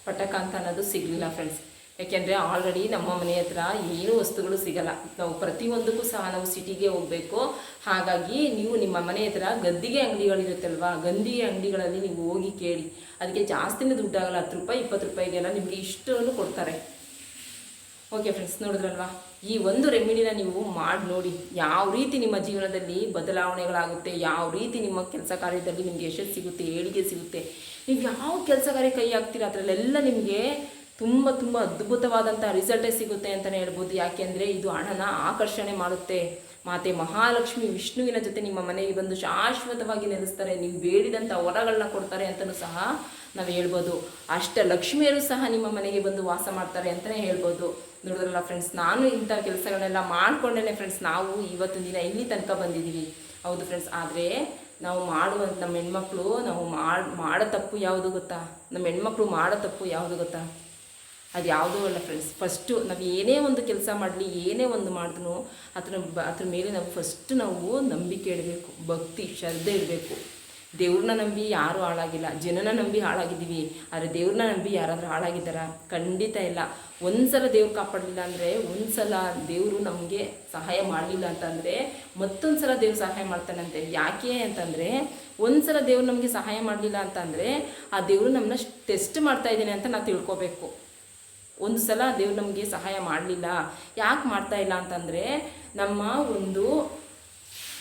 ಪಟಕ ಅಂತ ಅನ್ನೋದು ಸಿಗಲಿಲ್ಲ ಫ್ರೆಂಡ್ಸ್ ಯಾಕೆಂದರೆ ಆಲ್ರೆಡಿ ನಮ್ಮ ಮನೆ ಹತ್ರ ಏನೂ ವಸ್ತುಗಳು ಸಿಗಲ್ಲ. ನಾವು ಪ್ರತಿಯೊಂದಕ್ಕೂ ಸಹ ನಾವು ಸಿಟಿಗೆ ಹೋಗಬೇಕು. ಹಾಗಾಗಿ ನೀವು ನಿಮ್ಮ ಮನೆ ಹತ್ರ ಗದ್ದಿಗೆ ಅಂಗಡಿಗಳಿರುತ್ತಲ್ವಾ ಗಂದಿಗೆ ಅಂಗಡಿಗಳಲ್ಲಿ ನೀವು ಹೋಗಿ ಕೇಳಿ. ಅದಕ್ಕೆ ಜಾಸ್ತಿನೇ ದುಡ್ಡಾಗಲ್ಲ, ಹತ್ತು ರೂಪಾಯಿ, ಇಪ್ಪತ್ತು ರೂಪಾಯಿಗೆಲ್ಲ ನಿಮಗೆ ಇಷ್ಟನ್ನು ಕೊಡ್ತಾರೆ. ಓಕೆ ಫ್ರೆಂಡ್ಸ್ ನೋಡಿದ್ರಲ್ವಾ? ಈ ಒಂದು ರೆಮಿಡಿನ ನೀವು ಮಾಡಿ ನೋಡಿ. ಯಾವ ರೀತಿ ನಿಮ್ಮ ಜೀವನದಲ್ಲಿ ಬದಲಾವಣೆಗಳಾಗುತ್ತೆ, ಯಾವ ರೀತಿ ನಿಮ್ಮ ಕೆಲಸ ಕಾರ್ಯದಲ್ಲಿ ನಿಮಗೆ ಯಶಸ್ಸು ಸಿಗುತ್ತೆ, ಏಳಿಗೆ ಸಿಗುತ್ತೆ, ನೀವು ಯಾವ ಕೆಲಸ ಕಾರ್ಯ ಕೈ ಹಾಕ್ತೀರ, ಅದರಲ್ಲೆಲ್ಲ ನಿಮಗೆ ತುಂಬ ತುಂಬ ಅದ್ಭುತವಾದಂಥ ರಿಸಲ್ಟೇ ಸಿಗುತ್ತೆ ಅಂತಲೇ ಹೇಳ್ಬೋದು. ಯಾಕೆಂದರೆ ಇದು ಹಣನ ಆಕರ್ಷಣೆ ಮಾಡುತ್ತೆ. ಮಾತೆ ಮಹಾಲಕ್ಷ್ಮಿ ವಿಷ್ಣುವಿನ ಜೊತೆ ನಿಮ್ಮ ಮನೆಗೆ ಬಂದು ಶಾಶ್ವತವಾಗಿ ನೆಲೆಸ್ತಾರೆ. ನೀವು ಬೇಡಿದಂಥ ಹೊರಗಳನ್ನ ಕೊಡ್ತಾರೆ ಅಂತಲೂ ಸಹ ನಾವು ಹೇಳ್ಬೋದು. ಅಷ್ಟ ಲಕ್ಷ್ಮಿಯರು ಸಹ ನಿಮ್ಮ ಮನೆಗೆ ಬಂದು ವಾಸ ಮಾಡ್ತಾರೆ ಅಂತಲೇ ಹೇಳ್ಬೋದು. ನೋಡಿದ್ರಲ್ಲ ಫ್ರೆಂಡ್ಸ್ ನಾನು ಇಂಥ ಕೆಲಸಗಳನ್ನೆಲ್ಲ ಮಾಡಿಕೊಂಡೇನೆ ಫ್ರೆಂಡ್ಸ್ ನಾವು ಇವತ್ತಿನ ದಿನ ಇಲ್ಲಿ ತನಕ ಬಂದಿದ್ದೀವಿ ಹೌದು ಫ್ರೆಂಡ್ಸ್ ಆದರೆ ನಾವು ಮಾಡುವಂಥ ನಮ್ಮ ಹೆಣ್ಮಕ್ಳು, ನಾವು ಮಾಡೋ ತಪ್ಪು ಯಾವುದು ಗೊತ್ತಾ? ನಮ್ಮ ಹೆಣ್ಮಕ್ಳು ಮಾಡೋ ತಪ್ಪು ಯಾವುದು ಗೊತ್ತಾ? ಅದು ಯಾವುದೂ ಅಲ್ಲ ಫ್ರೆಂಡ್ಸ್ ಫಸ್ಟು ನಾವು ಏನೇ ಒಂದು ಕೆಲಸ ಮಾಡಲಿ, ಏನೇ ಒಂದು ಮಾಡಿದ್ರು ಅದ್ರ ಬ, ಅದ್ರ ಮೇಲೆ ನಾವು ಫಸ್ಟ್ ನಾವು ನಂಬಿಕೆ ಇಡಬೇಕು, ಭಕ್ತಿ, ಶ್ರದ್ಧೆ ಇಡಬೇಕು. ದೇವ್ರನ್ನ ನಂಬಿ ಯಾರೂ ಹಾಳಾಗಿಲ್ಲ. ಜನನ ನಂಬಿ ಹಾಳಾಗಿದ್ದೀವಿ. ಆದರೆ ದೇವ್ರನ್ನ ನಂಬಿ ಯಾರಾದರೂ ಹಾಳಾಗಿದ್ದಾರಾ? ಖಂಡಿತ ಇಲ್ಲ. ಒಂದು ಸಲ ದೇವ್ರು ಕಾಪಾಡಲಿಲ್ಲ ಅಂದರೆ ಒಂದು ಸಲ ದೇವರು ನಮಗೆ ಸಹಾಯ ಮಾಡಲಿಲ್ಲ ಅಂತಂದರೆ ಮತ್ತೊಂದು ಸಲ ದೇವ್ರು ಸಹಾಯ ಮಾಡ್ತಾನಂತೆ ಯಾಕೆ ಅಂತಂದರೆ ಒಂದು ಸಲ ದೇವ್ರು ನಮಗೆ ಸಹಾಯ ಮಾಡಲಿಲ್ಲ ಅಂತಂದರೆ ಆ ದೇವರು ನಮ್ಮನ್ನ ಟೆಸ್ಟ್ ಮಾಡ್ತಾ ಇದ್ದೀನಿ ಅಂತ ನಾವು ತಿಳ್ಕೊಬೇಕು. ಒಂದು ಸಲ ದೇವ್ರು ನಮಗೆ ಸಹಾಯ ಮಾಡಲಿಲ್ಲ. ಯಾಕೆ ಮಾಡ್ತಾ ಇಲ್ಲ ಅಂತಂದರೆ ನಮ್ಮ ಒಂದು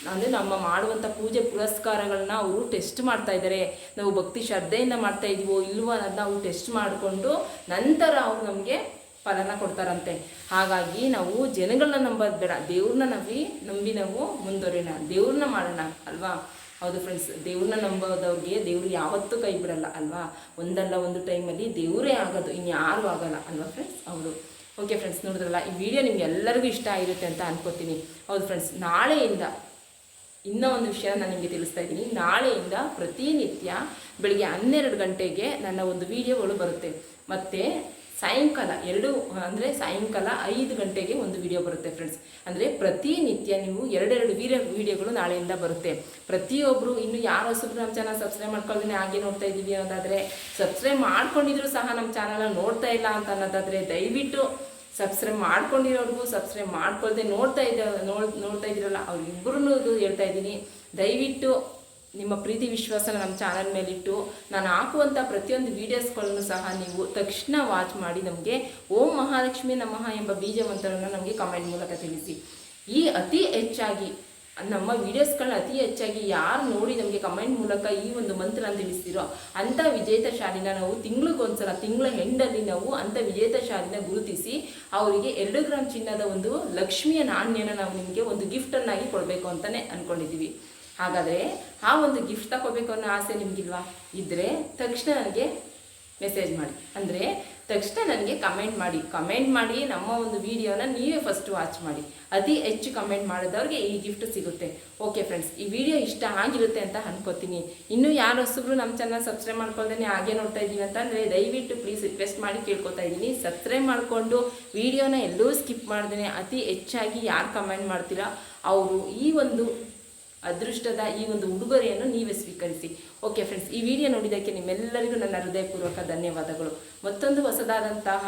ಅಂದರೆ ನಮ್ಮ ಮಾಡುವಂಥ ಪೂಜೆ ಪುರಸ್ಕಾರಗಳನ್ನ ಅವರು ಟೆಸ್ಟ್ ಮಾಡ್ತಾ ಇದ್ದಾರೆ ನಾವು ಭಕ್ತಿ ಶ್ರದ್ಧೆಯಿಂದ ಮಾಡ್ತಾ ಇದೀವೋ ಇಲ್ವೋ ಅನ್ನೋದನ್ನ ಅವರು ಟೆಸ್ಟ್ ಮಾಡಿಕೊಂಡು ನಂತರ ಅವ್ರು ನಮಗೆ ಫಲನ ಕೊಡ್ತಾರಂತೆ. ಹಾಗಾಗಿ ನಾವು ಜನಗಳನ್ನ ನಂಬೋದು ಬೇಡ. ದೇವ್ರನ್ನ ನಂಬಿ ನಂಬಿ ನಾವು ಮುಂದುವರಿಯೋಣ. ದೇವ್ರನ್ನ ಮಾಡೋಣ ಅಲ್ವಾ? ಹೌದು ಫ್ರೆಂಡ್ಸ್ ದೇವ್ರನ್ನ ನಂಬೋದವ್ರಿಗೆ ದೇವ್ರು ಯಾವತ್ತೂ ಕೈ ಬಿಡಲ್ಲ ಅಲ್ವಾ? ಒಂದಲ್ಲ ಒಂದು ಟೈಮಲ್ಲಿ ದೇವರೇ ಆಗೋದು ಇನ್ಯಾರೂ ಆಗಲ್ಲ, ಅಲ್ವಾ ಫ್ರೆಂಡ್ಸ್ ಹೌದು. ಓಕೆ ಫ್ರೆಂಡ್ಸ್ ನೋಡಿದ್ರಲ್ಲ, ಈ ವಿಡಿಯೋ ನಿಮ್ಗೆ ಎಲ್ಲರಿಗೂ ಇಷ್ಟ ಆಗಿರುತ್ತೆ ಅಂತ ಅನ್ಕೋತೀನಿ. ಹೌದು ಫ್ರೆಂಡ್ಸ್ ನಾಳೆಯಿಂದ ಇನ್ನೂ ಒಂದು ವಿಷಯ ನಾನು ನಿಮಗೆ ತಿಳಿಸ್ತಾ ಇದ್ದೀನಿ. ನಾಳೆಯಿಂದ ಪ್ರತಿನಿತ್ಯ ಬೆಳಿಗ್ಗೆ ಹನ್ನೆರಡು ಗಂಟೆಗೆ ನನ್ನ ಒಂದು ವಿಡಿಯೋಗಳು ಬರುತ್ತೆ. ಮತ್ತು ಸಾಯಂಕಾಲ, ಎರಡು, ಅಂದರೆ ಸಾಯಂಕಾಲ ಐದು ಗಂಟೆಗೆ ಒಂದು ವಿಡಿಯೋ ಬರುತ್ತೆ ಫ್ರೆಂಡ್ಸ್ ಅಂದರೆ ಪ್ರತಿನಿತ್ಯ ನೀವು ಎರಡೆರಡು ವೀಡಿಯೋ ವಿಡಿಯೋಗಳು ನಾಳೆಯಿಂದ ಬರುತ್ತೆ. ಪ್ರತಿಯೊಬ್ಬರು ಇನ್ನು ಯಾರು ಹೊಸಬ್ರು ನಮ್ಮ ಚಾನಲ್ ಸಬ್ಸ್ಕ್ರೈಬ್ ಮಾಡ್ಕೊಳ್ದೇ ಹಾಗೆ ನೋಡ್ತಾ ಇದ್ದೀವಿ ಅನ್ನೋದಾದರೆ ಸಬ್ಸ್ಕ್ರೈಬ್ ಮಾಡ್ಕೊಂಡಿದ್ರು ಸಹ ನಮ್ಮ ಚಾನಲ್ನ ನೋಡ್ತಾ ಇಲ್ಲ ಅಂತ ಅನ್ನೋದಾದರೆ, ದಯವಿಟ್ಟು ಸಬ್ಸ್ಕ್ರೈಬ್ ಮಾಡ್ಕೊಂಡಿರೋರ್ಗು ಸಬ್ಸ್ಕ್ರೈಬ್ ಮಾಡ್ಕೊಳ್ದೆ ನೋಡ್ತಾ ಇದ್ದ, ನೋಡ್, ನೋಡ್ತಾ ಇದ್ದೀರಲ್ಲ ಅವ್ರಿಬ್ಬರೂ ಹೇಳ್ತಾ ಇದ್ದೀನಿ. ದಯವಿಟ್ಟು ನಿಮ್ಮ ಪ್ರೀತಿ ವಿಶ್ವಾಸನ ನಮ್ಮ ಚಾನಲ್ ಮೇಲಿಟ್ಟು ನಾನು ಹಾಕುವಂಥ ಪ್ರತಿಯೊಂದು ವೀಡಿಯೋಸ್ಗಳನ್ನು ಸಹ ನೀವು ತಕ್ಷಣ ವಾಚ್ ಮಾಡಿ ನಮಗೆ ಓಂ ಮಹಾಲಕ್ಷ್ಮಿ ನಮಃ ಎಂಬ ಬೀಜವಂತರನ್ನು ನಮಗೆ ಕಮೆಂಟ್ ಮೂಲಕ ತಿಳಿಸಿ. ಈ ಅತಿ ಹೆಚ್ಚಾಗಿ ನಮ್ಮ ವೀಡಿಯೋಸ್ಗಳನ್ನ ಅತಿ ಹೆಚ್ಚಾಗಿ ಯಾರು ನೋಡಿ ನಮಗೆ ಕಮೆಂಟ್ ಮೂಲಕ ಈ ಒಂದು ಮಂತ್ರ ತಿಳಿಸ್ತಿರೋ ಅಂಥ ವಿಜೇತ ಶಾಲಿನ ನಾವು ತಿಂಗಳಿಗೊಂದ್ಸಲ, ತಿಂಗಳ ಹೆಂಡಲ್ಲಿ ನಾವು ಅಂಥ ವಿಜೇತ ಶಾಲಿನ ಗುರುತಿಸಿ ಅವರಿಗೆ ಎರಡು ಗ್ರಾಮ್ ಚಿನ್ನದ ಒಂದು ಲಕ್ಷ್ಮಿಯ ನಾಣ್ಯನ ನಾವು ನಿಮಗೆ ಒಂದು ಗಿಫ್ಟನ್ನಾಗಿ ಕೊಡಬೇಕು ಅಂತಲೇ ಅಂದ್ಕೊಂಡಿದ್ದೀವಿ ಹಾಗಾದರೆ ಆ ಒಂದು ಗಿಫ್ಟ್ ತಗೋಬೇಕು ಅನ್ನೋ ಆಸೆ ನಿಮಗಿಲ್ವಾ? ಇದ್ದರೆ ತಕ್ಷಣ ನನಗೆ ಮೆಸೇಜ್ ಮಾಡಿ. ಅಂದರೆ ತಕ್ಷಣ ನನಗೆ ಕಮೆಂಟ್ ಮಾಡಿ. ಕಮೆಂಟ್ ಮಾಡಿ ನಮ್ಮ ಒಂದು ವಿಡಿಯೋನ ನೀವೇ ಫಸ್ಟ್ ವಾಚ್ ಮಾಡಿ. ಅತಿ ಹೆಚ್ಚು ಕಮೆಂಟ್ ಮಾಡಿದವ್ರಿಗೆ ಈ ಗಿಫ್ಟ್ ಸಿಗುತ್ತೆ. ಓಕೆ ಫ್ರೆಂಡ್ಸ್ ಈ ವಿಡಿಯೋ ಇಷ್ಟ ಆಗಿರುತ್ತೆ ಅಂತ ಅನ್ಕೋತೀನಿ. ಇನ್ನೂ ಯಾರು ಹೊಸಬ್ರು ನಮ್ಮ ಚಾನಲ್ ಸಬ್ಸ್ಕ್ರೈಬ್ ಮಾಡ್ಕೊಳ್ದೇ ಹಾಗೆ ನೋಡ್ತಾ ಇದ್ದೀನಿ ಅಂತಂದರೆ ದಯವಿಟ್ಟು ಪ್ಲೀಸ್ ರಿಕ್ವೆಸ್ಟ್ ಮಾಡಿ ಕೇಳ್ಕೊತಾ ಇದ್ದೀನಿ. ಸಬ್ಸ್ಕ್ರೈಬ್ ಮಾಡಿಕೊಂಡು ವಿಡಿಯೋನ ಎಲ್ಲೂ ಸ್ಕಿಪ್ ಮಾಡ್ದೇ ಅತಿ ಹೆಚ್ಚಾಗಿ ಯಾರು ಕಮೆಂಟ್ ಮಾಡ್ತೀರಾ? ಅವರು ಈ ಒಂದು ಅದೃಷ್ಟದ ಈ ಒಂದು ಉಡುಗೊರೆಯನ್ನು ನೀವೇ ಸ್ವೀಕರಿಸಿ. ಓಕೆ ಫ್ರೆಂಡ್ಸ್ ಈ ವಿಡಿಯೋ ನೋಡಿದ್ದಕ್ಕೆ ನಿಮ್ಮೆಲ್ಲರಿಗೂ ನನ್ನ ಹೃದಯಪೂರ್ವಕ ಧನ್ಯವಾದಗಳು. ಮತ್ತೊಂದು ಹೊಸದಾದಂತಹ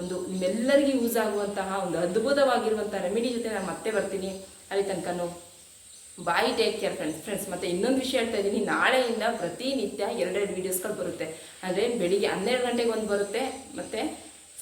ಒಂದು ನಿಮ್ಮೆಲ್ಲರಿಗೂ ಯೂಸ್ ಆಗುವಂತಹ ಒಂದು ಅದ್ಭುತವಾಗಿರುವಂಥ ರೆಮಿಡಿ ಜೊತೆ ನಾನು ಮತ್ತೆ ಬರ್ತೀನಿ. ಅಲ್ಲಿ ತನಕನೂ bye take care friends friends ಮತ್ತೆ ಇನ್ನೊಂದು ವಿಷಯ ಹೇಳ್ತಾ ಇದ್ದೀನಿ. ನಾಳೆಯಿಂದ ಪ್ರತಿನಿತ್ಯ ಎರಡೆರಡು ವೀಡಿಯೋಸ್ಗಳು ಬರುತ್ತೆ. ಅಂದರೆ ಬೆಳಿಗ್ಗೆ ಹನ್ನೆರಡು ಗಂಟೆಗೆ ಒಂದು ಬರುತ್ತೆ, ಮತ್ತು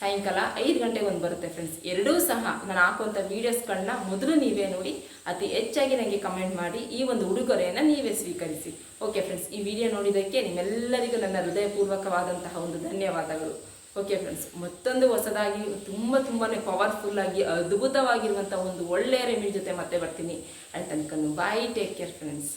ಸಾಯಂಕಾಲ ಐದು ಗಂಟೆಗೆ ಒಂದು ಬರುತ್ತೆ ಫ್ರೆಂಡ್ಸ್ ಎರಡೂ ಸಹ ನಾನು ಹಾಕುವಂಥ ವೀಡಿಯೋಸ್ಗಳನ್ನ ಮೊದಲು ನೀವೇ ನೋಡಿ, ಅತಿ ಹೆಚ್ಚಾಗಿ ನನಗೆ ಕಮೆಂಟ್ ಮಾಡಿ, ಈ ಒಂದು ಉಡುಗೊರೆಯನ್ನು ನೀವೇ ಸ್ವೀಕರಿಸಿ. ಓಕೆ ಫ್ರೆಂಡ್ಸ್ ಈ ವಿಡಿಯೋ ನೋಡಿದ್ದಕ್ಕೆ ನಿಮ್ಮೆಲ್ಲರಿಗೂ ನನ್ನ ಹೃದಯಪೂರ್ವಕವಾದಂತಹ ಒಂದು ಧನ್ಯವಾದಗಳು. ಓಕೆ ಫ್ರೆಂಡ್ಸ್ ಮತ್ತೊಂದು ಹೊಸದಾಗಿ, ತುಂಬ ತುಂಬಾ ಪವರ್ಫುಲ್ಲಾಗಿ ಅದ್ಭುತವಾಗಿರುವಂಥ ಒಂದು ಒಳ್ಳೆಯ ರೆಮಿಡಿ ಜೊತೆ ಮತ್ತೆ ಬರ್ತೀನಿ. ಅಲ್ಲಿ ತನಕ ಬಾಯ್ ಟೇಕ್ ಕೇರ್ ಫ್ರೆಂಡ್ಸ್